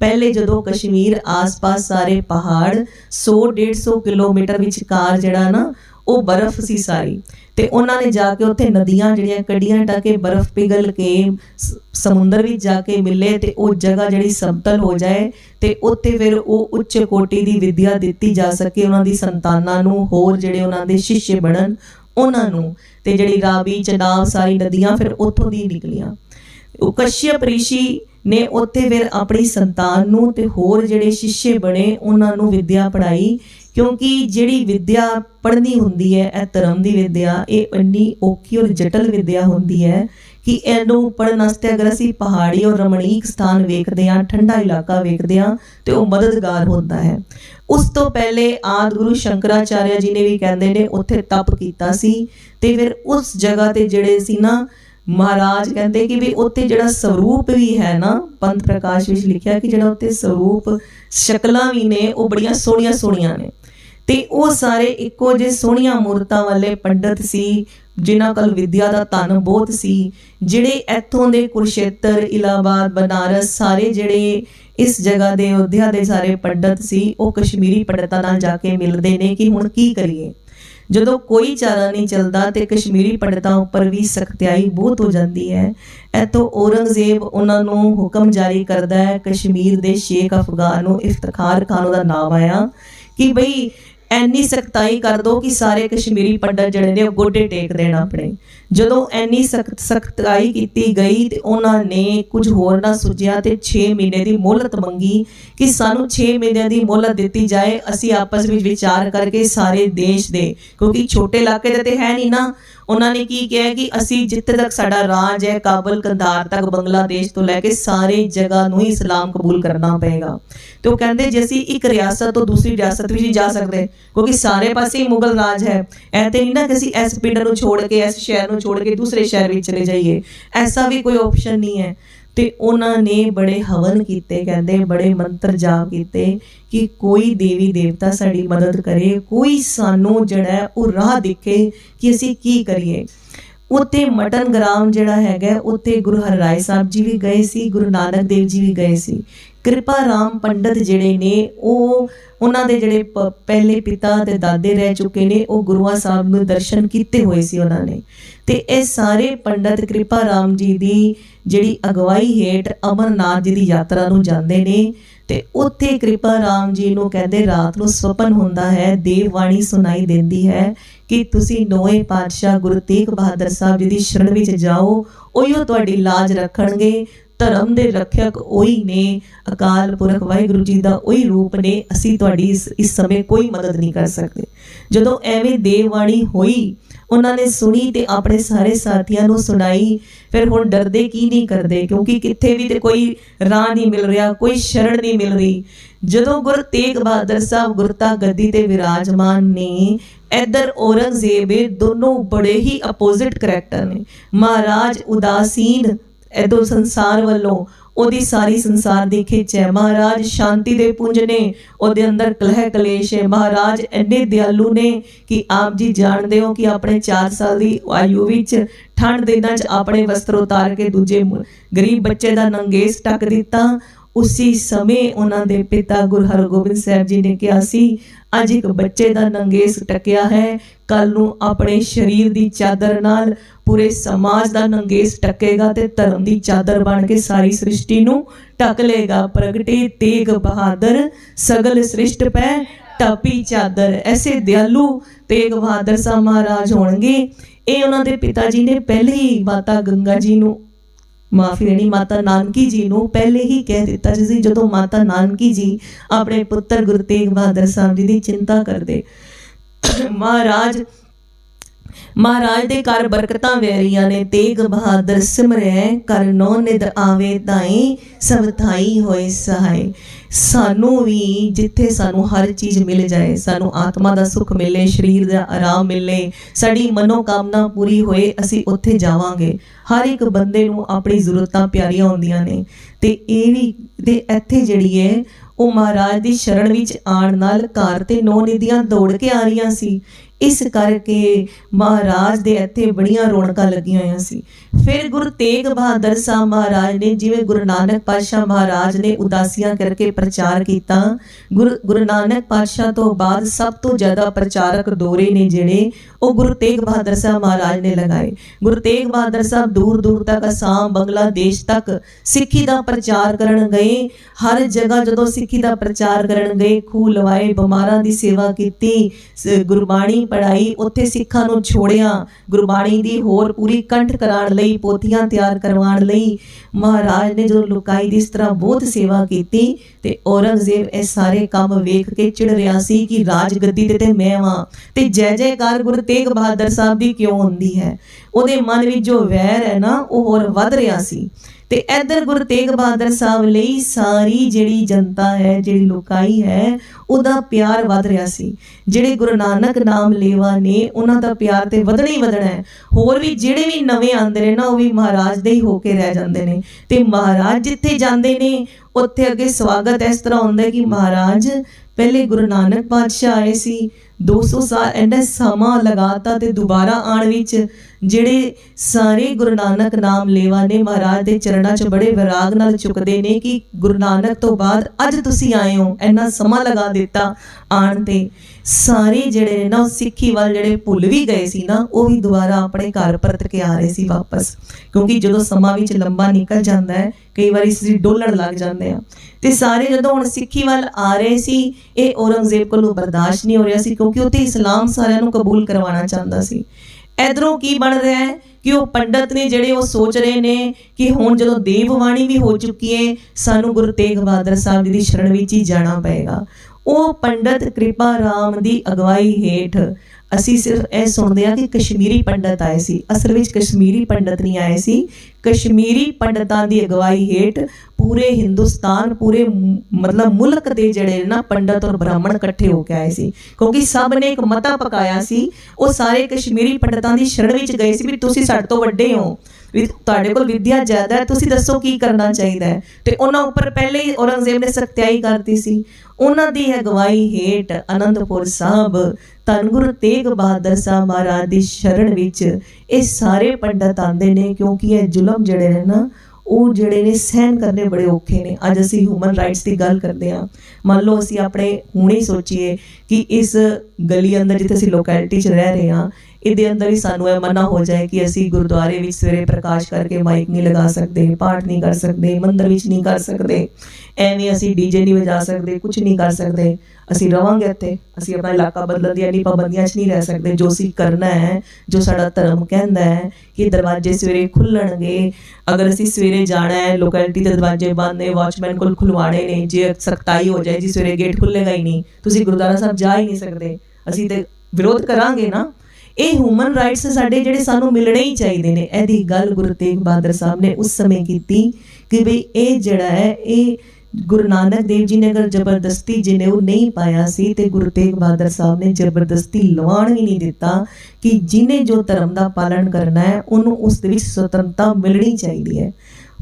ਪਹਿਲੇ ਜਦੋਂ ਕਸ਼ਮੀਰ ਆਸ-ਪਾਸ ਸਾਰੇ ਪਹਾੜ 100 150 ਕਿਲੋਮੀਟਰ ਵਿਚਕਾਰ ਜਿਹੜਾ ਨਾ, ਉਹ ਬਰਫ਼ ਸੀ ਸਾਰੀ। ਤੇ ਉਹਨਾਂ ਨੇ ਜਾ ਕੇ ਉੱਥੇ ਨਦੀਆਂ ਜਿਹੜੀਆਂ ਕੱਢੀਆਂ, ਤਾਂ ਕਿ ਬਰਫ਼ ਪਿਘਲ ਕੇ ਸਮੁੰਦਰ ਵਿੱਚ ਜਾ ਕੇ ਮਿਲੇ ਤੇ ਉਹ ਜਗ੍ਹਾ ਜਿਹੜੀ ਸਮਤਲ ਹੋ ਜਾਏ ਤੇ ਉੱਥੇ ਫਿਰ ਉਹ ਉੱਚ ਕੋਟੀ ਦੀ ਵਿਦਿਆ ਦਿੱਤੀ ਜਾ ਸਕੇ। ਉਹਨਾਂ ਦੀ ਸੰਤਾਨਾਂ ਨੂੰ ਹੋਰ ਜਿਹੜੇ ਉਹਨਾਂ ਦੇ ਸ਼ਿਸ਼ੇ ਬਣਨ ਉਹਨਾਂ ਨੂੰ ਤੇ ਜਿਹੜੀ ਰਾਵੀ ਚਨਾਬ ਸਾਰੀ ਨਦੀਆਂ ਫਿਰ ਉੱਥੋਂ ਦੀ ਨਿਕਲੀਆਂ। ਉਹ ਕਸ਼ਯਪ ਰਿਸ਼ੀ ਨੇ ਉੱਥੇ ਫਿਰ ਆਪਣੀ ਸੰਤਾਨ ਨੂੰ ਤੇ ਹੋਰ ਜਿਹੜੇ ਸ਼ਿਸ਼ਯ ਬਣੇ ਉਹਨਾਂ ਨੂੰ ਵਿਦਿਆ ਪੜਾਈ ਕਿਉਂਕਿ ਜਿਹੜੀ ਵਿਦਿਆ ਪੜ੍ਹਨੀ ਹੁੰਦੀ ਹੈ, ਇਹ ਧਰਮ ਦੀ ਵਿਦਿਆ, ਇਹ ਇੰਨੀ ਔਖੀ ਔਰ ਜਟਲ ਵਿਦਿਆ ਹੁੰਦੀ ਹੈ ਕਿ ਇਹਨੂੰ ਪੜ੍ਹਨ ਵਾਸਤੇ ਅਗਰ ਅਸੀਂ ਪਹਾੜੀ ਔਰ ਰਮਣੀਕ ਸਥਾਨ ਵੇਖਦੇ ਹਾਂ, ਠੰਡਾ ਇਲਾਕਾ ਵੇਖਦੇ ਹਾਂ ਤੇ ਉਹ ਮਦਦਗਾਰ ਹੁੰਦਾ ਹੈ। ਉਸ ਤੋਂ ਪਹਿਲੇ ਆਦਿ ਗੁਰੂ ਸ਼ੰਕਰਾਚਾਰਿਆ ਜੀ ਨੇ ਵੀ ਕਹਿੰਦੇ ਨੇ, ਉੱਥੇ ਤਪ ਕੀਤਾ ਸੀ ਤੇ ਫਿਰ ਉਸ ਜਗ੍ਹਾ ਤੇ ਜਿਹੜੇ ਸੀ ਨਾ, ਮਹਾਰਾਜ ਕਹਿੰਦੇ ਕਿ ਵੀ ਉੱਥੇ ਜਿਹੜਾ ਸਰੂਪ ਵੀ ਹੈ ਨਾ, ਪੰਥ ਪ੍ਰਕਾਸ਼ ਵਿੱਚ ਲਿਖਿਆ ਕਿ ਜਿਹੜਾ ਉੱਥੇ ਸਰੂਪ ਸ਼ਕਲਾਂ ਵੀ ਨੇ, ਉਹ ਬੜੀਆਂ ਸੋਹਣੀਆਂ ਸੋਹਣੀਆਂ ਨੇ। ਤੇ ਉਹ ਸਾਰੇ ਇੱਕੋ ਜਿਹੇ ਸੋਹਣੀਆਂ ਮੂਰਤਾਂ ਵਾਲੇ ਪੰਡਤ ਸੀ ਜਿਨ੍ਹਾਂ ਕੋਲ ਵਿਦਿਆ ਦਾ ਧਨ ਬਹੁਤ ਸੀ, ਜਿਹੜੇ ਇੱਥੋਂ ਦੇ ਕੁਰਸ਼ੇਤਰ ਇਲਾਹਾਬਾਦ, ਬਨਾਰਸ ਸਾਰੇ ਜਿਹੜੇ ਇਸ ਜਗ੍ਹਾ ਦੇ ਅਯੁੱਧਿਆ ਦੇ ਸਾਰੇ ਪੰਡਤ ਸੀ, ਉਹ ਕਸ਼ਮੀਰੀ ਪੰਡਤਾਂ ਨਾਲ ਜਾ ਕੇ ਮਿਲਦੇ ਨੇ ਕਿ ਹੁਣ ਕੀ ਕਰੀਏ। ਜਦੋਂ ਕੋਈ ਚਾਰਾ ਨਹੀਂ ਚੱਲਦਾ ਤੇ ਕਸ਼ਮੀਰੀ ਪੰਡਤਾਂ ਉੱਪਰ ਵੀ ਸਖਤਿਆਈ ਬਹੁਤ ਹੋ ਜਾਂਦੀ ਹੈ। ਇਤੋਂ ਔਰੰਗਜ਼ੇਬ ਉਹਨਾਂ ਨੂੰ ਹੁਕਮ ਜਾਰੀ ਕਰਦਾ ਹੈ, ਕਸ਼ਮੀਰ ਦੇ ਸ਼ੇਖ ਅਫਗਾਨ ਨੂੰ ਇਫਤਖਾਰ ਖਾਨ ਦਾ ਨਾਮ ਆਇਆ ਕਿ ਬਈ ਐਨੀ ਸਖਤਾਈ ਕਰ ਦੋ ਕਿ ਸਾਰੇ ਕਸ਼ਮੀਰੀ ਪੰਡਤ ਜਿਹੜੇ ਨੇ ਉਹ ਗੋਡੇ ਟੇਕ ਦੇਣ ਆਪਣੇ। ਜਦੋਂ ਐਨੀ ਸਖਤ ਸਖਤਾਈ ਕੀਤੀ ਗਈ ਤੇ ਉਹਨਾਂ ਨੇ ਕੁਝ ਹੋਰ ਨਾ ਸੁਝਿਆ ਤੇ 6 ਮਹੀਨੇ ਦੀ ਮੋਹਲਤ ਮੰਗੀ ਕਿ ਸਾਨੂੰ 6 ਮਹੀਨਿਆਂ ਦੀ ਮੋਹਲਤ ਦਿੱਤੀ ਜਾਏ, ਅਸੀਂ ਆਪਸ ਵਿੱਚ ਵਿਚਾਰ ਕਰਕੇ ਸਾਰੇ ਦੇਸ਼ ਦੇ, ਕਿਉਂਕਿ ਛੋਟੇ ਇਲਾਕੇ ਦੇ ਤੇ ਹੈ ਨਹੀਂ ਨਾ ਉਹਨਾਂ ਨੇ ਕੀ ਕਿਹਾ ਕਿ ਅਸੀਂ ਜਿੱਥੇ ਤੱਕ ਸਾਡਾ ਰਾਜ ਹੈ, ਕਾਬਲ ਕੰਧਾਰ ਤੱਕ ਬੰਗਲਾਦੇਸ਼ ਤੋਂ ਲੈ ਕੇ ਸਾਰੇ ਜਗ੍ਹਾ ਨੂੰ ਹੀ ਇਸਲਾਮ ਕਬੂਲ ਕਰਨਾ ਪਏਗਾ। ਤੇ ਉਹ ਕਹਿੰਦੇ ਜੇ ਅਸੀਂ ਇੱਕ ਰਿਆਸਤ ਤੋਂ ਦੂਸਰੀ ਰਿਆਸਤ ਵਿੱਚ ਨਹੀਂ ਜਾ ਸਕਦੇ, ਕਿਉਂਕਿ ਸਾਰੇ ਪਾਸੇ ਹੀ ਮੁਗਲ ਰਾਜ ਹੈ, ਐ ਤੇ ਨਹੀਂ ਨਾ ਕਿ ਅਸੀਂ ਇਸ ਪਿੰਡ ਨੂੰ ਛੋੜ ਕੇ, ਇਸ ਸ਼ਹਿਰ ਨੂੰ ਛੋੜ ਕੇ ਦੂਸਰੇ ਸ਼ਹਿਰ ਵਿੱਚ ਚਲੇ ਜਾਈਏ। ਐਸਾ ਵੀ ਕੋਈ ਆਪਸ਼ਨ ਨਹੀਂ ਹੈ। ਤੇ ਉਹਨਾਂ ਨੇ ਬੜੇ ਹਵਨ ਕੀਤੇ, ਕਹਿੰਦੇ, ਬੜੇ ਮੰਤਰ ਜਾਪ ਕੀਤੇ ਕਿ ਕੋਈ ਦੇਵੀ ਦੇਵਤਾ ਸਾਡੀ ਮਦਦ ਕਰੇ, ਕੋਈ ਸਾਨੂੰ ਜਿਹੜਾ ਉਹ ਰਾਹ ਦਿਖੇ ਕਿ ਅਸੀਂ ਕੀ ਕਰੀਏ। ਉੱਥੇ ਮਟਨ ਗ੍ਰਾਮ ਜਿਹੜਾ ਹੈਗਾ, ਉੱਥੇ ਗੁਰੂ ਹਰਿਰਾਏ ਸਾਹਿਬ ਜੀ ਵੀ ਗਏ ਸੀ, ਗੁਰੂ ਨਾਨਕ ਦੇਵ ਜੀ ਵੀ ਗਏ ਸੀ। ਕਿਰਪਾ ਰਾਮ ਪੰਡਤ ਜਿਹੜੇ ਨੇ, ਉਹ ਉਹਨਾਂ ਦੇ ਜਿਹੜੇ ਪ- ਪਹਿਲੇ ਪਿਤਾ ਤੇ ਦਾਦੇ ਰਹਿ ਚੁੱਕੇ ਨੇ, ਉਹ ਗੁਰੂਆਂ ਸਾਹਿਬ ਨੂੰ ਦਰਸ਼ਨ ਕੀਤੇ ਹੋਏ ਸੀ ਉਹਨਾਂ ਨੇ। ਤੇ ਇਹ ਸਾਰੇ ਪੰਡਤ ਕਿਰਪਾ ਰਾਮ ਜੀ ਦੀ ਜਿਹੜੀ ਅਗਵਾਈ ਹੇਠ ਅਮਰਨਾਥ ਜੀ ਦੀ ਯਾਤਰਾ ਨੂੰ ਜਾਂਦੇ ਨੇ। ਤੇ ਉੱਥੇ ਕਿਰਪਾ ਰਾਮ ਜੀ ਨੂੰ ਕਹਿੰਦੇ, ਰਾਤ ਨੂੰ ਸੁਪਨ ਹੁੰਦਾ ਹੈ, ਦੇਵ ਬਾਣੀ ਸੁਣਾਈ ਦਿੰਦੀ ਹੈ ਕਿ ਤੁਸੀਂ ਨੌਵੇਂ ਪਾਤਸ਼ਾਹ ਗੁਰੂ ਤੇਗ ਬਹਾਦਰ ਸਾਹਿਬ ਜੀ ਦੀ ਸ਼ਰਨ ਵਿੱਚ ਜਾਓ, ਉਹੀਓ ਤੁਹਾਡੀ ਲਾਜ ਰੱਖਣਗੇ। ਧਰਮ ਦੇ ਰੱਖਿਅਕ ਉਹੀ ਨੇ, ਅਕਾਲ ਪੁਰਖ ਵਾਹਿਗੁਰੂ ਜੀ ਦਾ ਉਹੀ ਰੂਪ ਨੇ, ਅਸੀਂ ਤੁਹਾਡੀ ਇਸ ਇਸ ਸਮੇਂ ਕੋਈ ਮਦਦ ਨਹੀਂ ਕਰ ਸਕਦੇ। ਜਦੋਂ ਐਵੇਂ ਦੇਵਵਾਣੀ ਹੋਈ, ਉਹਨਾਂ ਨੇ ਸੁਣੀ ਤੇ ਆਪਣੇ ਸਾਰੇ ਸਾਥੀਆਂ ਨੂੰ ਸੁਣਾਈ, ਫਿਰ ਹੁਣ ਡਰਦੇ ਕੀ ਨਹੀਂ ਕਰਦੇ, ਕਿਉਂਕਿ ਕਿੱਥੇ ਵੀ ਤੇ ਕੋਈ ਰਾਹ ਨਹੀਂ ਮਿਲ ਰਿਹਾ, ਕੋਈ ਸ਼ਰਣ ਨਹੀਂ ਮਿਲ ਰਹੀ। ਜਦੋਂ ਗੁਰੂ ਤੇਗ ਬਹਾਦਰ ਸਾਹਿਬ ਗੁਰਤਾ ਗੱਦੀ ਤੇ ਵਿਰਾਜਮਾਨ ਨੇ, ਇੱਧਰ ਔਰੰਗਜ਼ੇਬ ਦੋਨੋਂ ਬੜੇ ਹੀ ਅਪੋਜ਼ਿਟ ਕਰੈਕਟਰ ਨੇ। ਮਹਾਰਾਜ ਉਦਾਸੀਨ ਇਦੋਂ ਸੰਸਾਰ ਵੱਲੋਂ ਉਹਦੀ ਸਾਰੀ ਸੰਸਾਰ ਦੀ ਖਿੱਚ ਹੈ। ਮਹਾਰਾਜ ਸ਼ਾਂਤੀ ਦੇ ਪੁੰਜ ਨੇ ਉਹਦੇ ਅੰਦਰ ਕਲਹ ਕਲੇਸ਼ ਹੈ। ਮਹਾਰਾਜ ਐਨੇ ਦਿਆਲੂ ਨੇ ਕਿ ਆਪ ਜੀ ਜਾਣਦੇ ਹੋ ਕਿ ਆਪਣੇ 4 ਸਾਲ ਦੀ ਆਯੂ ਵਿੱਚ ਠੰਡ ਦੇ ਦਿਨਾਂ 'ਚ ਆਪਣੇ ਵਸਤਰ ਉਤਾਰ ਕੇ ਦੂਜੇ ਗਰੀਬ ਬੱਚੇ ਦਾ ਨੰਗੇਸ ਟੱਕ ਦਿੱਤਾ। ਉਸੇ ਸਮੇਂ ਉਹਨਾਂ ਦੇ ਪਿਤਾ ਗੁਰੂ ਹਰਗੋਬਿੰਦ ਸਾਹਿਬ ਜੀ ਨੇ ਕਿਹਾ ਸੀ, ਅੱਜ ਇੱਕ ਬੱਚੇ ਦਾ ਨੰਗੇਸ ਟਕਿਆ ਹੈ। ਕੱਲ ਨੂੰ ਆਪਣੇ ਸਰੀਰ ਦੀ ਚਾਦਰ ਨਾਲ ਪੂਰੇ ਸਮਾਜ ਦਾ ਨੰਗੇਸ ਟਕੇਗਾ ਤੇ ਧਰਮ ਦੀ ਚਾਦਰ ਬਣ ਕੇ ਸਾਰੀ ਸ੍ਰਿਸ਼ਟੀ ਨੂੰ ਢੱਕ ਲੇਗਾ ਪ੍ਰਗਟੇ ਤੇਗ ਬਹਾਦਰ, ਸਗਲ ਸ੍ਰਿਸ਼ਟ ਪੈ ਟਾਪੀ ਚਾਦਰ। ਐਸੇ ਦਿਆਲੂ ਤੇਗ ਬਹਾਦਰ ਸਾਹਿਬ ਮਹਾਰਾਜ ਹੋਣਗੇ। ਇਹ ਉਹਨਾਂ ਦੇ ਪਿਤਾ ਜੀ ਨੇ ਪਹਿਲੇ ਹੀ ਮਾਤਾ ਗੰਗਾ ਜੀ ਨੂੰ, ਮਾਫੀ ਦੇਣੀ, ਮਾਤਾ ਨਾਨਕੀ ਜੀ ਨੂੰ ਪਹਿਲੇ ਹੀ ਕਹਿ ਦਿੱਤਾ ਸੀ ਜਦੋਂ ਮਾਤਾ ਨਾਨਕੀ ਜੀ ਆਪਣੇ ਪੁੱਤਰ ਗੁਰੂ ਤੇਗ ਬਹਾਦਰ ਸਾਹਿਬ ਜੀ ਦੀ ਚਿੰਤਾ ਕਰਦੇ। ਮਹਾਰਾਜ ਮਹਾਰਾਜ ਦੇ ਘਰ ਬਰਕਤਾਂ ਵੈਰੀਆਂ ਨੇ, ਤੇਗ ਬਹਾਦਰ ਸਿਮਰੈ ਕਰ ਨੋ ਨਿਦ ਆਵੇ ਤਾਈ ਸਭ ਥਾਈ ਹੋਏ ਸਹਾਈ ਸਾਨੂੰ ਵੀ ਜਿੱਥੇ ਸਾਨੂੰ ਹਰ ਚੀਜ਼ ਮਿਲ ਜਾਏ, ਸਾਨੂੰ ਆਤਮਾ ਦਾ ਸੁੱਖ ਮਿਲੇ, ਸਰੀਰ ਦਾ ਆਰਾਮ ਮਿਲੇ, ਸਾਡੀ ਮਨੋਕਾਮਨਾ ਪੂਰੀ ਹੋਏ, ਅਸੀਂ ਉੱਥੇ ਜਾਵਾਂਗੇ। ਹਰ ਇੱਕ ਬੰਦੇ ਨੂੰ ਆਪਣੀ ਜ਼ਰੂਰਤਾਂ ਪਿਆਰੀਆਂ ਹੁੰਦੀਆਂ ਨੇ। ਤੇ ਇਹ ਵੀ, ਤੇ ਇੱਥੇ ਜਿਹੜੀ ਹੈ ਉਹ ਮਹਾਰਾਜ ਦੀ ਸ਼ਰਣ ਵਿੱਚ ਆਉਣ ਨਾਲ ਘਰ ਤੇ ਨੌ ਨਿਧੀਆਂ ਦੌੜ ਕੇ ਆ ਰਹੀਆਂ ਸੀ। ਇਸ ਕਰਕੇ ਮਹਾਰਾਜ ਦੇ ਇੱਥੇ ਬੜੀਆਂ ਰੌਣਕਾਂ ਲੱਗੀਆਂ ਹੋਈਆਂ ਸੀ। ਫਿਰ ਗੁਰੂ ਤੇਗ ਬਹਾਦਰ ਸਾਹਿਬ ਮਹਾਰਾਜ ਨੇ ਜਿਵੇਂ ਗੁਰੂ ਨਾਨਕ ਪਾਤਸ਼ਾਹ ਮਹਾਰਾਜ ਨੇ ਉਦਾਸੀਆਂ ਕਰਕੇ ਪ੍ਰਚਾਰ ਕੀਤਾ, ਗੁਰੂ ਗੁਰੂ ਨਾਨਕ ਪਾਤਸ਼ਾਹ ਤੋਂ ਬਾਅਦ ਸਭ ਤੋਂ ਜ਼ਿਆਦਾ ਪ੍ਰਚਾਰਕ ਦੌਰੇ ਨੇ ਜਿਹੜੇ ਉਹ ਗੁਰੂ ਤੇਗ ਬਹਾਦਰ ਸਾਹਿਬ ਮਹਾਰਾਜ ਨੇ ਲਗਾਏ। ਗੁਰੂ ਤੇਗ ਬਹਾਦਰ ਸਾਹਿਬ ਦੂਰ ਦੂਰ ਤੱਕ, ਅਸਾਮ, ਬੰਗਲਾਦੇਸ਼ ਤੱਕ ਸਿੱਖੀ ਦਾ ਪ੍ਰਚਾਰ ਕਰਨ ਗਏ। ਹਰ ਜਗ੍ਹਾ ਜਦੋਂ ਸਿੱਖੀ ਦਾ ਪ੍ਰਚਾਰ ਕਰਨ ਗਏ, ਖੂਹ ਲਵਾਏ, ਬਿਮਾਰਾਂ ਦੀ ਸੇਵਾ ਕੀਤੀ ਗੁਰਬਾਣੀ ਗੁਰਬਾਣੀ ਪੜਾਈ ਉੱਥੇ ਸਿੱਖਾਂ ਨੂੰ ਛੋੜਿਆ। ਗੁਰਬਾਣੀ ਦੀ ਹੋਰ ਪੂਰੀ ਕੰਠ ਕਰਾਉਣ ਲਈ, ਪੋਥੀਆਂ ਤਿਆਰ ਕਰਵਾਉਣ ਲਈ ਮਹਾਰਾਜ ਨੇ ਜਦੋਂ ਲੁਕਾਈ ਦੀ ਇਸ ਤਰ੍ਹਾਂ ਬਹੁਤ ਸੇਵਾ ਕੀਤੀ ਤੇ ਔਰੰਗਜ਼ੇਬ ਇਹ ਸਾਰੇ ਕੰਮ ਵੇਖ ਕੇ ਚਿੜ ਰਿਹਾ ਸੀ ਕਿ ਰਾਜ ਗੱਦੀ ਤੇ ਤੇ ਮੈਂ ਵਾਂ। ਤੇ ਜੈ ਜੈਕਾਰ ਗੁਰੂ ਤੇਗ ਬਹਾਦਰ ਸਾਹਿਬ ਦੀ ਕਿਉਂ ਹੁੰਦੀ ਹੈ? ਉਹਦੇ ਮਨ ਵਿੱਚ ਜੋ ਵੈਰ ਹੈ ਨਾ, ਉਹ ਹੋਰ ਵੱਧ ਰਿਹਾ ਸੀ। ਤੇ ਇੱਧਰ ਗੁਰੂ ਤੇਗ ਬਹਾਦਰ ਸਾਹਿਬ ਲਈ ਸਾਰੀ ਜਿਹੜੀ ਜਨਤਾ ਹੈ, ਜਿਹੜੀ ਲੋਕਾਈ ਹੈ, ਉਹਦਾ ਪਿਆਰ ਵੱਧ ਰਿਹਾ ਸੀ। ਜਿਹੜੇ ਗੁਰੂ ਨਾਨਕ ਨਾਮ ਲੇਵਾ ਨੇ, ਉਹਨਾਂ ਦਾ ਪਿਆਰ ਤੇ ਵਧਣਾ ਹੀ ਵਧਣਾ ਹੈ। ਹੋਰ ਵੀ ਜਿਹੜੇ ਵੀ ਨਵੇਂ ਆਉਂਦੇ ਨੇ ਨਾ, ਉਹ ਵੀ ਮਹਾਰਾਜ ਦੇ ਹੀ ਹੋ ਕੇ ਰਹਿ ਜਾਂਦੇ ਨੇ। ਤੇ ਮਹਾਰਾਜ ਜਿੱਥੇ ਜਾਂਦੇ ਨੇ ਉੱਥੇ ਅੱਗੇ ਸਵਾਗਤ ਇਸ ਤਰ੍ਹਾਂ ਹੁੰਦਾ ਕਿ ਮਹਾਰਾਜ, ਪਹਿਲੇ ਗੁਰੂ ਨਾਨਕ ਪਾਤਸ਼ਾਹ ਆਏ ਸੀ 200 ਸਾਲ ਐਨਾ ਸਮਾਂ ਲਗਾਤਾ ਤੇ ਦੁਬਾਰਾ ਆਉਣ ਵਿੱਚ ਜਿਹੜੇ ਸਾਰੇ ਗੁਰੂ ਨਾਨਕ ਨਾਮ ਲੇਵਾ ਨੇ ਮਹਾਰਾਜ ਦੇ ਚਰਨਾਂ 'ਚ ਬੜੇ ਵਿਰਾਗ ਨਾਲ ਚੁੱਕਦੇ ਨੇ ਕਿ ਗੁਰੂ ਨਾਨਕ ਤੋਂ ਬਾਅਦ ਅੱਜ ਤੁਸੀਂ ਆਏ ਹੋ, ਇੰਨਾ ਸਮਾਂ ਲਗਾ ਦਿੱਤਾ ਆਣ ਤੇ। ਸਾਰੇ ਜਿਹੜੇ ਨੇ ਨਾ ਸਿੱਖੀ ਵੱਲ ਜਿਹੜੇ ਭੁੱਲ ਵੀ ਗਏ ਸੀ ਨਾ, ਉਹ ਵੀ ਦੁਬਾਰਾ ਆਪਣੇ ਘਰ ਪਰਤ ਕੇ ਆ ਰਹੇ ਸੀ ਵਾਪਸ। ਕਿਉਂਕਿ ਜਦੋਂ ਸਮਾਂ ਵਿੱਚ ਲੰਬਾ ਨਿਕਲ ਜਾਂਦਾ ਹੈ, ਕਈ ਵਾਰੀ ਅਸੀਂ ਡੋਲਣ ਲੱਗ ਜਾਂਦੇ ਆ। ਤੇ ਸਾਰੇ ਜਦੋਂ ਹੁਣ ਸਿੱਖੀ ਵੱਲ ਆ ਰਹੇ ਸੀ, ਇਹ ਔਰੰਗਜ਼ੇਬ ਕੋਲੋਂ ਬਰਦਾਸ਼ਤ ਨਹੀਂ ਹੋ ਰਿਹਾ ਸੀ, ਕਿਉਂਕਿ ਉਹ ਤੇ ਇਸਲਾਮ ਸਾਰਿਆਂ ਨੂੰ ਕਬੂਲ ਕਰਵਾਉਣਾ ਚਾਹੁੰਦਾ ਸੀ। ਇਧਰੋਂ ਕੀ ਬਣ ਰਿਹਾ ਹੈ ਕਿ ਉਹ ਪੰਡਤ ਨੇ ਜਿਹੜੇ ਉਹ ਸੋਚ ਰਹੇ ਨੇ ਕਿ ਹੁਣ ਜਦੋਂ ਦੇਵਵਾਣੀ ਵੀ ਹੋ ਚੁੱਕੀ ਹੈ, ਸਾਨੂੰ ਗੁਰੂ ਤੇਗ ਬਹਾਦਰ ਸਾਹਿਬ ਜੀ ਦੀ ਸ਼ਰਨ ਵਿੱਚ ਹੀ ਜਾਣਾ ਪਏਗਾ। ਉਹ ਪੰਡਤ ਕਿਰਪਾ ਰਾਮ ਦੀ ਅਗਵਾਈ ਹੇਠ ਅਸੀਂ ਸਿਰਫ ਇਹ ਸੁਣਦੇ ਆ ਕਿ ਕਸ਼ਮੀਰੀ ਪੰਡਤ ਆਏ ਸੀ। ਅਸਲ ਵਿੱਚ ਕਸ਼ਮੀਰੀ ਪੰਡਤ ਨਹੀਂ ਆਏ ਸੀ। ਕਸ਼ਮੀਰੀ ਪੰਡਤਾਂ ਦੀ ਅਗਵਾਈ ਹੇਠ ਪੂਰੇ ਹਿੰਦੁਸਤਾਨ, ਪੂਰੇ ਮਤਲਬ ਮੁਲਕ ਦੇ ਜਿਹੜੇ ਨਾ ਪੰਡਤ ਔਰ ਬ੍ਰਾਹਮਣ ਇਕੱਠੇ ਹੋ ਕੇ ਆਏ ਸੀ। ਕਿਉਂਕਿ ਸਭ ਨੇ ਇੱਕ ਮਤਾ ਪਕਾਇਆ ਸੀ, ਉਹ ਸਾਰੇ ਕਸ਼ਮੀਰੀ ਪੰਡਤਾਂ ਦੀ ਸ਼ਰਣ ਵਿੱਚ ਗਏ ਸੀ ਵੀ ਤੁਸੀਂ ਸਾਡੇ ਤੋਂ ਵੱਡੇ ਹੋ। ਵੀ ਤੁਹਾਡੇ ਕੋਲ ਵਿਦਿਆ ਜ਼ਿਆਦਾ ਹੈ, ਤੁਸੀਂ ਦੱਸੋ ਕੀ ਕਰਨਾ ਚਾਹੀਦਾ ਹੈ? ਤੇ ਉਹਨਾਂ ਉੱਪਰ ਪਹਿਲੇ ਹੀ ਔਰੰਗਜ਼ੇਬ ਨੇ ਸਖਤਿਆਈ ਕਰਤੀ ਸੀ। ਉਹਨਾਂ ਦੀ ਅਗਵਾਈ ਹੇਠ ਅਨੰਦਪੁਰ ਸਾਹਿਬ ਧੰਨ ਗੁਰੂ ਤੇਗ ਬਹਾਦਰ ਸਾਹਿਬ ਮਹਾਰਾਜ ਦੀ ਸ਼ਰਣ ਵਿੱਚ ਇਹ ਸਾਰੇ ਪੰਡਤ ਆਂਦੇ ਨੇ, ਕਿਉਂਕਿ ਇਹ ਜ਼ੁਲਮ ਜਿਹੜੇ ਨੇ ਨਾ, ਉਹ ਜਿਹੜੇ ਨੇ ਸਹਿਨ ਕਰਨੇ ਬੜੇ ਔਖੇ ਨੇ। ਅੱਜ ਅਸੀਂ ਹਿਊਮਨ ਰਾਈਟਸ ਦੀ ਗੱਲ ਕਰਦੇ ਹਾਂ। ਮੰਨ ਲਓ ਅਸੀਂ ਆਪਣੇ ਹੁਣੇ ਸੋਚੀਏ ਕਿ ਇਸ ਗਲੀ ਅੰਦਰ ਜਿੱਥੇ ਅਸੀਂ ਲੋਕੈਲਿਟੀ 'ਚ ਰਹਿ ਰਹੇ ਹਾਂ ਇਹਦੇ ਅੰਦਰ ਹੀ ਸਾਨੂੰ ਇਹ ਮਨਾ ਹੋ ਜਾਏ ਕਿ ਅਸੀਂ ਗੁਰਦੁਆਰੇ ਵਿੱਚ ਸਵੇਰੇ ਪ੍ਰਕਾਸ਼ ਕਰਕੇ ਮਾਈਕ ਨਹੀਂ ਲਗਾ ਸਕਦੇ, ਪਾਠ ਨਹੀਂ ਕਰ ਸਕਦੇ, ਮੰਦਰ ਵਿੱਚ ਨਹੀਂ ਕਰ ਸਕਦੇ, ਐਵੇਂ ਅਸੀਂ ਡੀਜੇ ਨਹੀਂ ਵਜਾ ਸਕਦੇ ਕੁਝ ਨਹੀਂ ਕਰ ਸਕਦੇ। ਅਸੀਂ ਰਵਾਂਗੇ ਇੱਥੇ, ਅਸੀਂ ਆਪਣਾ ਇਲਾਕਾ ਬਦਲਣ ਦੀਆਂ ਨਹੀਂ ਪਾਬੰਦੀਆਂ 'ਚ ਨਹੀਂ ਰਹਿ ਸਕਦੇ। ਜੋ ਅਸੀਂ ਕਰਨਾ ਹੈ, ਜੋ ਸਾਡਾ ਧਰਮ ਕਹਿੰਦਾ ਹੈ ਕਿ ਦਰਵਾਜ਼ੇ ਸਵੇਰੇ ਖੁੱਲਣਗੇ। ਅਗਰ ਅਸੀਂ ਸਵੇਰੇ ਜਾਣਾ ਹੈ ਲੋਕੈਲਿਟੀ ਦੇ ਦਰਵਾਜ਼ੇ ਬੰਦ ਨੇ ਵਾਚਮੈਨ ਕੋਲ ਖੁਲਵਾਣੇ ਨੇ, ਜੇ ਸਖਤਾਈ ਹੋ ਜਾਏ, ਜੀ ਸਵੇਰੇ ਗੇਟ ਖੁੱਲੇਗਾ ਹੀ ਨਹੀਂ, ਤੁਸੀਂ ਗੁਰਦੁਆਰਾ ਸਾਹਿਬ ਜਾ ਹੀ ਨਹੀਂ ਸਕਦੇ। ਅਸੀਂ ਤੇ ਵਿਰੋਧ ਕਰਾਂਗੇ ਨਾ। ਇਹ ਹਿਊਮਨ ਰਾਈਟਸ ਸਾਡੇ ਜਿਹੜੇ ਸਾਨੂੰ ਮਿਲਣੇ ਹੀ ਚਾਹੀਦੇ ਨੇ। ਇਹਦੀ ਗੱਲ ਗੁਰੂ ਤੇਗ ਬਹਾਦਰ ਸਾਹਿਬ ਨੇ ਉਸ ਸਮੇਂ ਕੀਤੀ ਕਿ ਵੀ ਇਹ ਜਿਹੜਾ ਹੈ, ਇਹ ਗੁਰੂ ਨਾਨਕ ਦੇਵ ਜੀ ਨੇ ਅਗਰ ਜ਼ਬਰਦਸਤੀ ਜਿਹਨੇ ਉਹ ਨਹੀਂ ਪਾਇਆ ਸੀ ਤੇ ਗੁਰੂ ਤੇਗ ਬਹਾਦਰ ਸਾਹਿਬ ਨੇ ਜ਼ਬਰਦਸਤੀ ਲਵਾਣ ਵੀ ਨਹੀਂ ਦਿੱਤਾ ਕਿ ਜਿਨੇ ਜੋ ਧਰਮ ਦਾ ਪਾਲਣ ਕਰਨਾ ਹੈ, ਉਹਨੂੰ ਉਸ ਦੇ ਵਿੱਚ ਸੁਤੰਤਰਤਾ ਮਿਲਣੀ ਚਾਹੀਦੀ ਹੈ।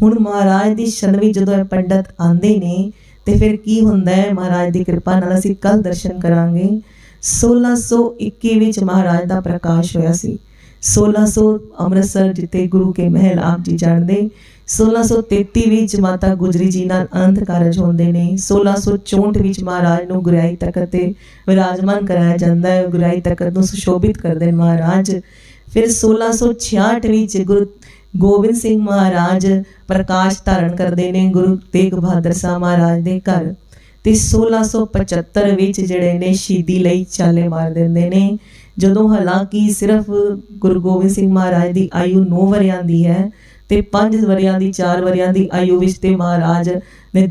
ਹੁਣ ਮਹਾਰਾਜ ਦੀ ਸ਼ਰਨ ਵਿੱਚ ਜਦੋਂ ਇਹ ਪੰਡਤ ਆਂਦੇ ਨੇ ਤੇ ਫਿਰ ਕੀ ਹੁੰਦਾ ਹੈ? ਮਹਾਰਾਜ ਦੀ ਕਿਰਪਾ ਨਾਲ ਅਸੀਂ ਕੱਲ ਦਰਸ਼ਨ ਕਰਾਂਗੇ। 1621 ਵਿੱਚ ਮਹਾਰਾਜ ਦਾ ਪ੍ਰਕਾਸ਼ ਹੋਇਆ ਸੀ। 1600 ਅੰਮ੍ਰਿਤਸਰ ਜਿੱਥੇ ਗੁਰੂ ਕੇ ਮਹਿਲ ਆਪ ਜੀ ਜਾਣਦੇ 1633 ਵਿੱਚ ਮਾਤਾ ਗੁਜਰੀ ਜੀ ਨਾਲ ਅੰਤ ਕਾਰਜ ਹੁੰਦੇ ਨੇ 1664 ਵਿੱਚ ਮਹਾਰਾਜ ਨੂੰ ਗੁਰਾਈ ਤਖਤ ਤੇ ਵਿਰਾਜਮਾਨ ਕਰਾਇਆ ਜਾਂਦਾ ਹੈ ਗੁਰਾਈ ਤਖਤ ਨੂੰ ਸੁਸ਼ੋਭਿਤ ਕਰਦੇ ਨੇ ਮਹਾਰਾਜ। ਫਿਰ 1666 ਵਿੱਚ ਗੁਰੂ ਗੋਬਿੰਦ ਸਿੰਘ ਮਹਾਰਾਜ ਪ੍ਰਕਾਸ਼ ਧਾਰਨ ਕਰਦੇ ਨੇ, ਗੁਰੂ ਤੇਗ ਬਹਾਦਰ ਸਾਹਿਬ ਮਹਾਰਾਜ ਦੇ ਘਰ। ਤੇ 1675 ਵਿੱਚ ਜਿਹੜੇ ਨੇ ਸ਼ਹੀਦੀ ਲਈ ਚਾਲੇ ਮਾਰ ਦਿੰਦੇ ਨੇ। ਜਦੋਂ ਹਾਲਾਂਕਿ ਸਿਰਫ ਗੁਰੂ ਗੋਬਿੰਦ ਸਿੰਘ ਮਹਾਰਾਜ ਦੀ ਆਯੂ 9 ਵਰਿਆਂ ਦੀ ਹੈ ਤੇ 5 ਵਰਿਆਂ ਦੀ 4 ਵਰਿਆਂ ਦੀ ਆਯੂ ਵਿੱਚ ਤੇ ਮਹਾਰਾਜ ਨੇ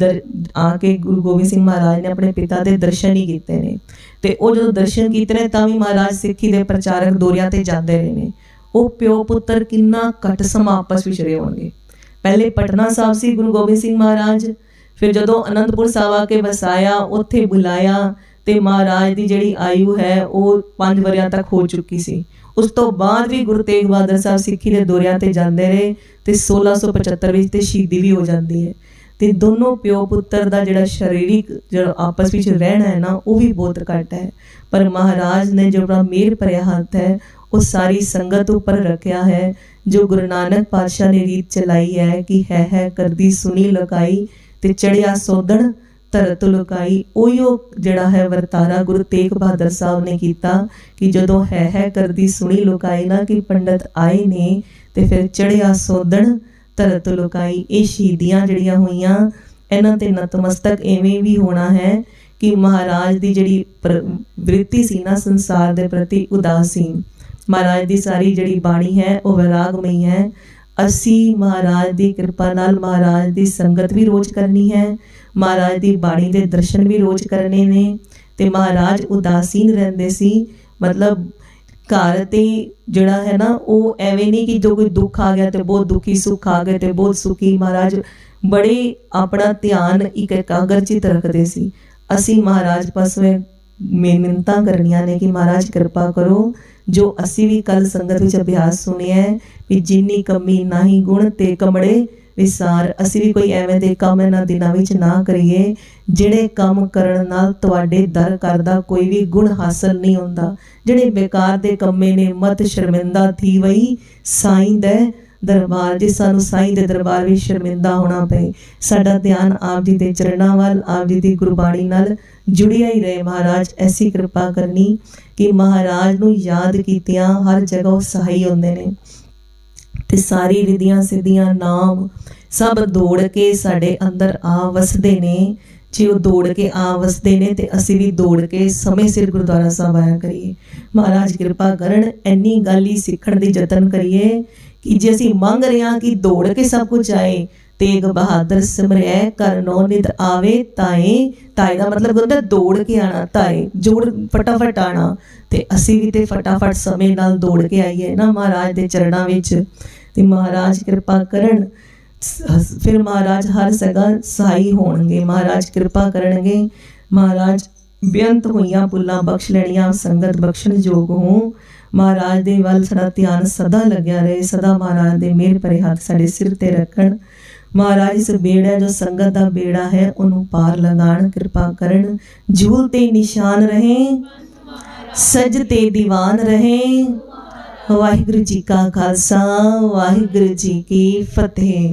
ਆ ਕੇ ਗੁਰੂ ਗੋਬਿੰਦ ਸਿੰਘ ਮਹਾਰਾਜ ਨੇ ਆਪਣੇ ਪਿਤਾ ਦੇ ਦਰਸ਼ਨ ਹੀ ਕੀਤੇ ਨੇ। ਤੇ ਉਹ ਜਦੋਂ ਦਰਸ਼ਨ ਕੀਤੇ ਨੇ ਤਾਂ ਵੀ ਮਹਾਰਾਜ ਸਿੱਖੀ ਦੇ ਪ੍ਰਚਾਰਕ ਦੌਰਿਆਂ ਤੇ ਜਾਂਦੇ ਰਹੇ ਨੇ। ਉਹ ਪਿਓ ਪੁੱਤਰ ਕਿੰਨਾ ਘੱਟ ਸਮਾਂ ਆਪਸ ਵਿੱਚ ਰਹੇ ਹੋਣਗੇ। ਪਹਿਲੇ ਪਟਨਾ ਸਾਹਿਬ ਸੀ ਗੁਰੂ ਗੋਬਿੰਦ ਸਿੰਘ ਮਹਾਰਾਜ ਫਿਰ ਜਦੋਂ ਅਨੰਦਪੁਰ ਸਾਹਿਬ ਆ ਕੇ ਵਸਾਇਆ, ਉੱਥੇ ਬੁਲਾਇਆ ਤੇ ਮਹਾਰਾਜ ਦੀ ਜਿਹੜੀ ਆਯੂ ਹੈ, ਉਹ 5 ਵਰਿਆਂ ਤੱਕ ਹੋ ਚੁੱਕੀ ਸੀ। ਉਸ ਤੋਂ ਬਾਅਦ ਵੀ ਗੁਰੂ ਤੇਗ ਬਹਾਦਰ ਸਾਹਿਬ ਸਿੱਖੀ ਦੇ ਦੌਰਿਆਂ ਤੇ ਜਾਂਦੇ ਰਹੇ ਤੇ 1675 ਵਿੱਚ ਤੇ ਸ਼ਹੀਦੀ ਵੀ ਹੋ ਜਾਂਦੀ ਹੈ। ਤੇ ਦੋਨੋਂ ਪਿਓ ਪੁੱਤਰ ਦਾ ਜਿਹੜਾ ਸਰੀਰਿਕ ਜਿਹੜਾ ਆਪਸ ਵਿੱਚ ਰਹਿਣਾ ਹੈ ਨਾ, ਉਹ ਵੀ ਬਹੁਤ ਘੱਟ ਹੈ। ਪਰ ਮਹਾਰਾਜ ਨੇ ਜਿਹੜਾ ਆਪਣਾ ਮੇਰ ਭਰਿਆ ਹੱਥ ਹੈ, ਉਹ ਸਾਰੀ ਸੰਗਤ ਉੱਪਰ ਰੱਖਿਆ ਹੈ। ਜੋ ਗੁਰੂ ਨਾਨਕ ਪਾਤਸ਼ਾਹ ਨੇ ਰੀਤ ਚਲਾਈ ਹੈ ਕਿ ਹੈ ਹੈ ਕਰਦੀ ਸੁਣੀ ਲੁਕਾਈ ਤੇ ਚੜਿਆ ਸੋਧਣ ਧਰਤ ਲੁਕਾਈ ਉਹੀਓ ਜਿਹੜਾ ਹੈ ਵਰਤਾਰਾ ਗੁਰੂ ਤੇਗ ਬਹਾਦਰ ਸਾਹਿਬ ਨੇ ਕੀਤਾ ਕਿ ਜਦੋਂ ਹੈ ਹੈ ਕਰਦੀ ਸੁਣੀ ਲੁਕਾਈ ਨਾ ਕਿ ਪੰਡਤ ਆਏ ਨੇ, ਤੇ ਫਿਰ ਚੜਿਆ ਸੋਧਣ ਧਰਤ ਲੁਕਾਈ ਇਹ ਸ਼ਹੀਦੀਆਂ ਜਿਹੜੀਆਂ ਹੋਈਆਂ, ਇਹਨਾਂ ਤੇ ਨਤਮਸਤਕ ਐਵੇਂ ਵੀ ਹੋਣਾ ਹੈ ਕਿ ਮਹਾਰਾਜ ਦੀ ਜਿਹੜੀ ਪ੍ਰ- ਵ੍ਰਿਤੀ ਸੀ ਨਾ ਸੰਸਾਰ ਦੇ ਪ੍ਰਤੀ ਉਦਾਸੀਨ ਮਹਾਰਾਜ ਦੀ ਸਾਰੀ ਜਿਹੜੀ ਬਾਣੀ ਹੈ ਉਹ ਵਿਰਾਗਮਈ ਹੈ ਅਸੀਂ ਮਹਾਰਾਜ ਦੀ ਕਿਰਪਾ ਨਾਲ ਮਹਾਰਾਜ ਦੀ ਸੰਗਤ ਵੀ ਰੋਜ਼ ਕਰਨੀ ਹੈ। ਮਹਾਰਾਜ ਦੀ ਬਾਣੀ ਦੇ ਦਰਸ਼ਨ ਵੀ ਰੋਜ਼ ਕਰਨੇ ਨੇ ਤੇ ਮਹਾਰਾਜ ਉਦਾਸੀਨ ਰਹਿੰਦੇ ਸੀ। ਮਤਲਬ ਘਰ ਤੇ ਜਿਹੜਾ ਹੈ ਨਾ, ਉਹ ਐਵੇਂ ਨਹੀਂ ਕਿ ਜੋ ਕੋਈ ਦੁੱਖ ਆ ਗਿਆ ਤੇ ਬਹੁਤ ਦੁਖੀ ਸੁੱਖ ਆ ਗਏ ਤੇ ਬਹੁਤ ਸੁਖੀ ਮਹਾਰਾਜ ਬੜੇ ਆਪਣਾ ਧਿਆਨ ਇੱਕ ਇਕਾਗਰਚਿਤ ਰੱਖਦੇ ਸੀ। ਅਸੀਂ ਮਹਾਰਾਜ ਪਾਸੋਂ ਮਿਹਨਤਾਂ ਕਰਨੀਆਂ ਨੇ ਕਿ ਮਹਾਰਾਜ ਕਿਰਪਾ ਕਰੋ, ਜੋ ਅਸੀਂ ਵੀ ਕੱਲ ਸੰਗਤ ਵਿੱਚ ਅਭਿਆਸ ਸੁਣਿਆ ਵੀ ਜਿੰਨੀ ਕਮੀ ਨਾਹੀ ਗੁਣ ਤੇ ਕਮੜੇ ਵਿਸਾਰ ਅਸੀਂ ਵੀ ਕੋਈ ਐਵੇਂ ਦੇ ਕੰਮ ਇਹਨਾਂ ਦਿਨਾਂ ਵਿੱਚ ਨਾ ਕਰੀਏ, ਜਿਹੜੇ ਕੰਮ ਕਰਨ ਨਾਲ ਤੁਹਾਡੇ ਦਰ ਕਰਦਾ ਕੋਈ ਵੀ ਗੁਣ ਹਾਸਲ ਨਹੀਂ ਹੁੰਦਾ। ਜਿਹੜੇ ਬੇਕਾਰ ਦੇ ਕੰਮੇ ਨੇ ਮਤ ਸ਼ਰਮਿੰਦਾ ਥੀ ਵਈ, ਸਾਈਂ ਦੇ ਦਰਬਾਰ ਜੇ ਸਾਨੂੰ ਸਾਈਂ ਦੇ ਦਰਬਾਰ ਵਿੱਚ ਸ਼ਰਮਿੰਦਾ ਹੋਣਾ ਪਏ। ਸਾਡਾ ਧਿਆਨ ਆਪ ਜੀ ਦੇ ਚਰਨਾਂ ਵੱਲ, ਆਪ ਜੀ ਦੀ ਗੁਰਬਾਣੀ ਨਾਲ ਜੁੜਿਆ ਹੀ ਰਹੇ। ਮਹਾਰਾਜ, ਐਸੀ ਕਿਰਪਾ ਕਰਨੀ ਕਿ ਮਹਾਰਾਜ ਨੂੰ ਯਾਦ ਕੀਤਿਆਂ ਹਰ ਜਗ੍ਹਾ ਉਹ ਸਹਾਈ ਹੁੰਦੇ ਨੇ। ਤੇ ਸਾਰੀ ਰਿਧੀਆਂ ਸਿੱਧੀਆਂ ਨਾਮ ਸਭ ਦੌੜ ਕੇ ਸਾਡੇ ਅੰਦਰ ਆ ਵਸਦੇ ਨੇ। ਜੇ ਉਹ ਦੌੜ ਕੇ ਆ ਵਸਦੇ ਨੇ ਤੇ ਅਸੀਂ ਵੀ ਦੌੜ ਕੇ ਸਮੇਂ ਸਿਰ ਗੁਰਦੁਆਰਾ ਸਾਹਿਬ ਆਇਆ ਕਰੀਏ। ਮਹਾਰਾਜ ਕਿਰਪਾ ਕਰਨ ਐਨੀ ਗੱਲ ਹੀ ਸਿੱਖਣ ਦੀ ਯਤਨ ਕਰੀਏ ਕਿ ਜੇ ਅਸੀਂ ਮੰਗ ਰਹੇ ਹਾਂ ਕਿ ਦੌੜ ਕੇ ਸਭ ਕੁਝ ਆਏ, ਤੇਗ ਬਹਾਦਰ ਸਿਮਰਿਐ ਕਰਨੋ ਨਿਦ ਆਵੇ, ਤਾਏ ਤਾਏ ਦਾ ਮਤਲਬ ਹੁੰਦਾ ਦੌੜ ਕੇ ਆਣਾ, ਤਾਏ, ਜੋੜ ਫਟਾਫਟ ਆਣਾ, ਤੇ ਅਸੀਂ ਵੀ ਤੇ ਫਟਾਫਟ ਸਮੇਂ ਨਾਲ ਦੌੜ ਕੇ ਆਈਏ ਨਾ ਮਹਾਰਾਜ ਦੇ ਚਰਨਾਂ ਵਿੱਚ। ਤੇ ਮਹਾਰਾਜ ਕਿਰਪਾ ਕਰਨ ਫਿਰ ਮਹਾਰਾਜ ਹਰ ਸਗਾ ਸਹਾਈ ਹੋਣਗੇ। ਮਹਾਰਾਜ ਕਿਰਪਾ ਕਰਨਗੇ। ਮਹਾਰਾਜ ਬੇਅੰਤ ਹੋਈਆਂ ਪੁੱਲਾਂ ਬਖਸ਼ ਲੈਣੀਆਂ, ਸੰਗਤ ਬਖਸ਼ਣ ਯੋਗ ਹੋ ਮਹਾਰਾਜ ਦੇ ਵੱਲ ਸਾਡਾ ਧਿਆਨ ਸਦਾ ਲੱਗਿਆ ਰਹੇ। ਸਦਾ ਮਹਾਰਾਜ ਦੇ ਮਿਹਰ ਭਰੇ ਹੱਥ ਸਾਡੇ ਸਿਰ ਤੇ ਰੱਖਣ। ਮਹਾਰਾਜ ਇਸ ਬੇੜਾ ਜੋ ਸੰਗਤ ਦਾ ਬੇੜਾ ਹੈ, ਉਹਨੂੰ ਪਾਰ ਲਗਾਣ ਕਿਰਪਾ ਕਰਨ। ਝੂਲ ਤੇ ਨਿਸ਼ਾਨ ਰਹੇ। ਸਜ ਤੇ ਦੀਵਾਨ ਰਹੇ। ਵਾਹਿਗੁਰੂ ਜੀ ਕਾ ਖਾਲਸਾ, ਵਾਹਿਗੁਰੂ ਜੀ ਕੀ ਫਤਿਹ।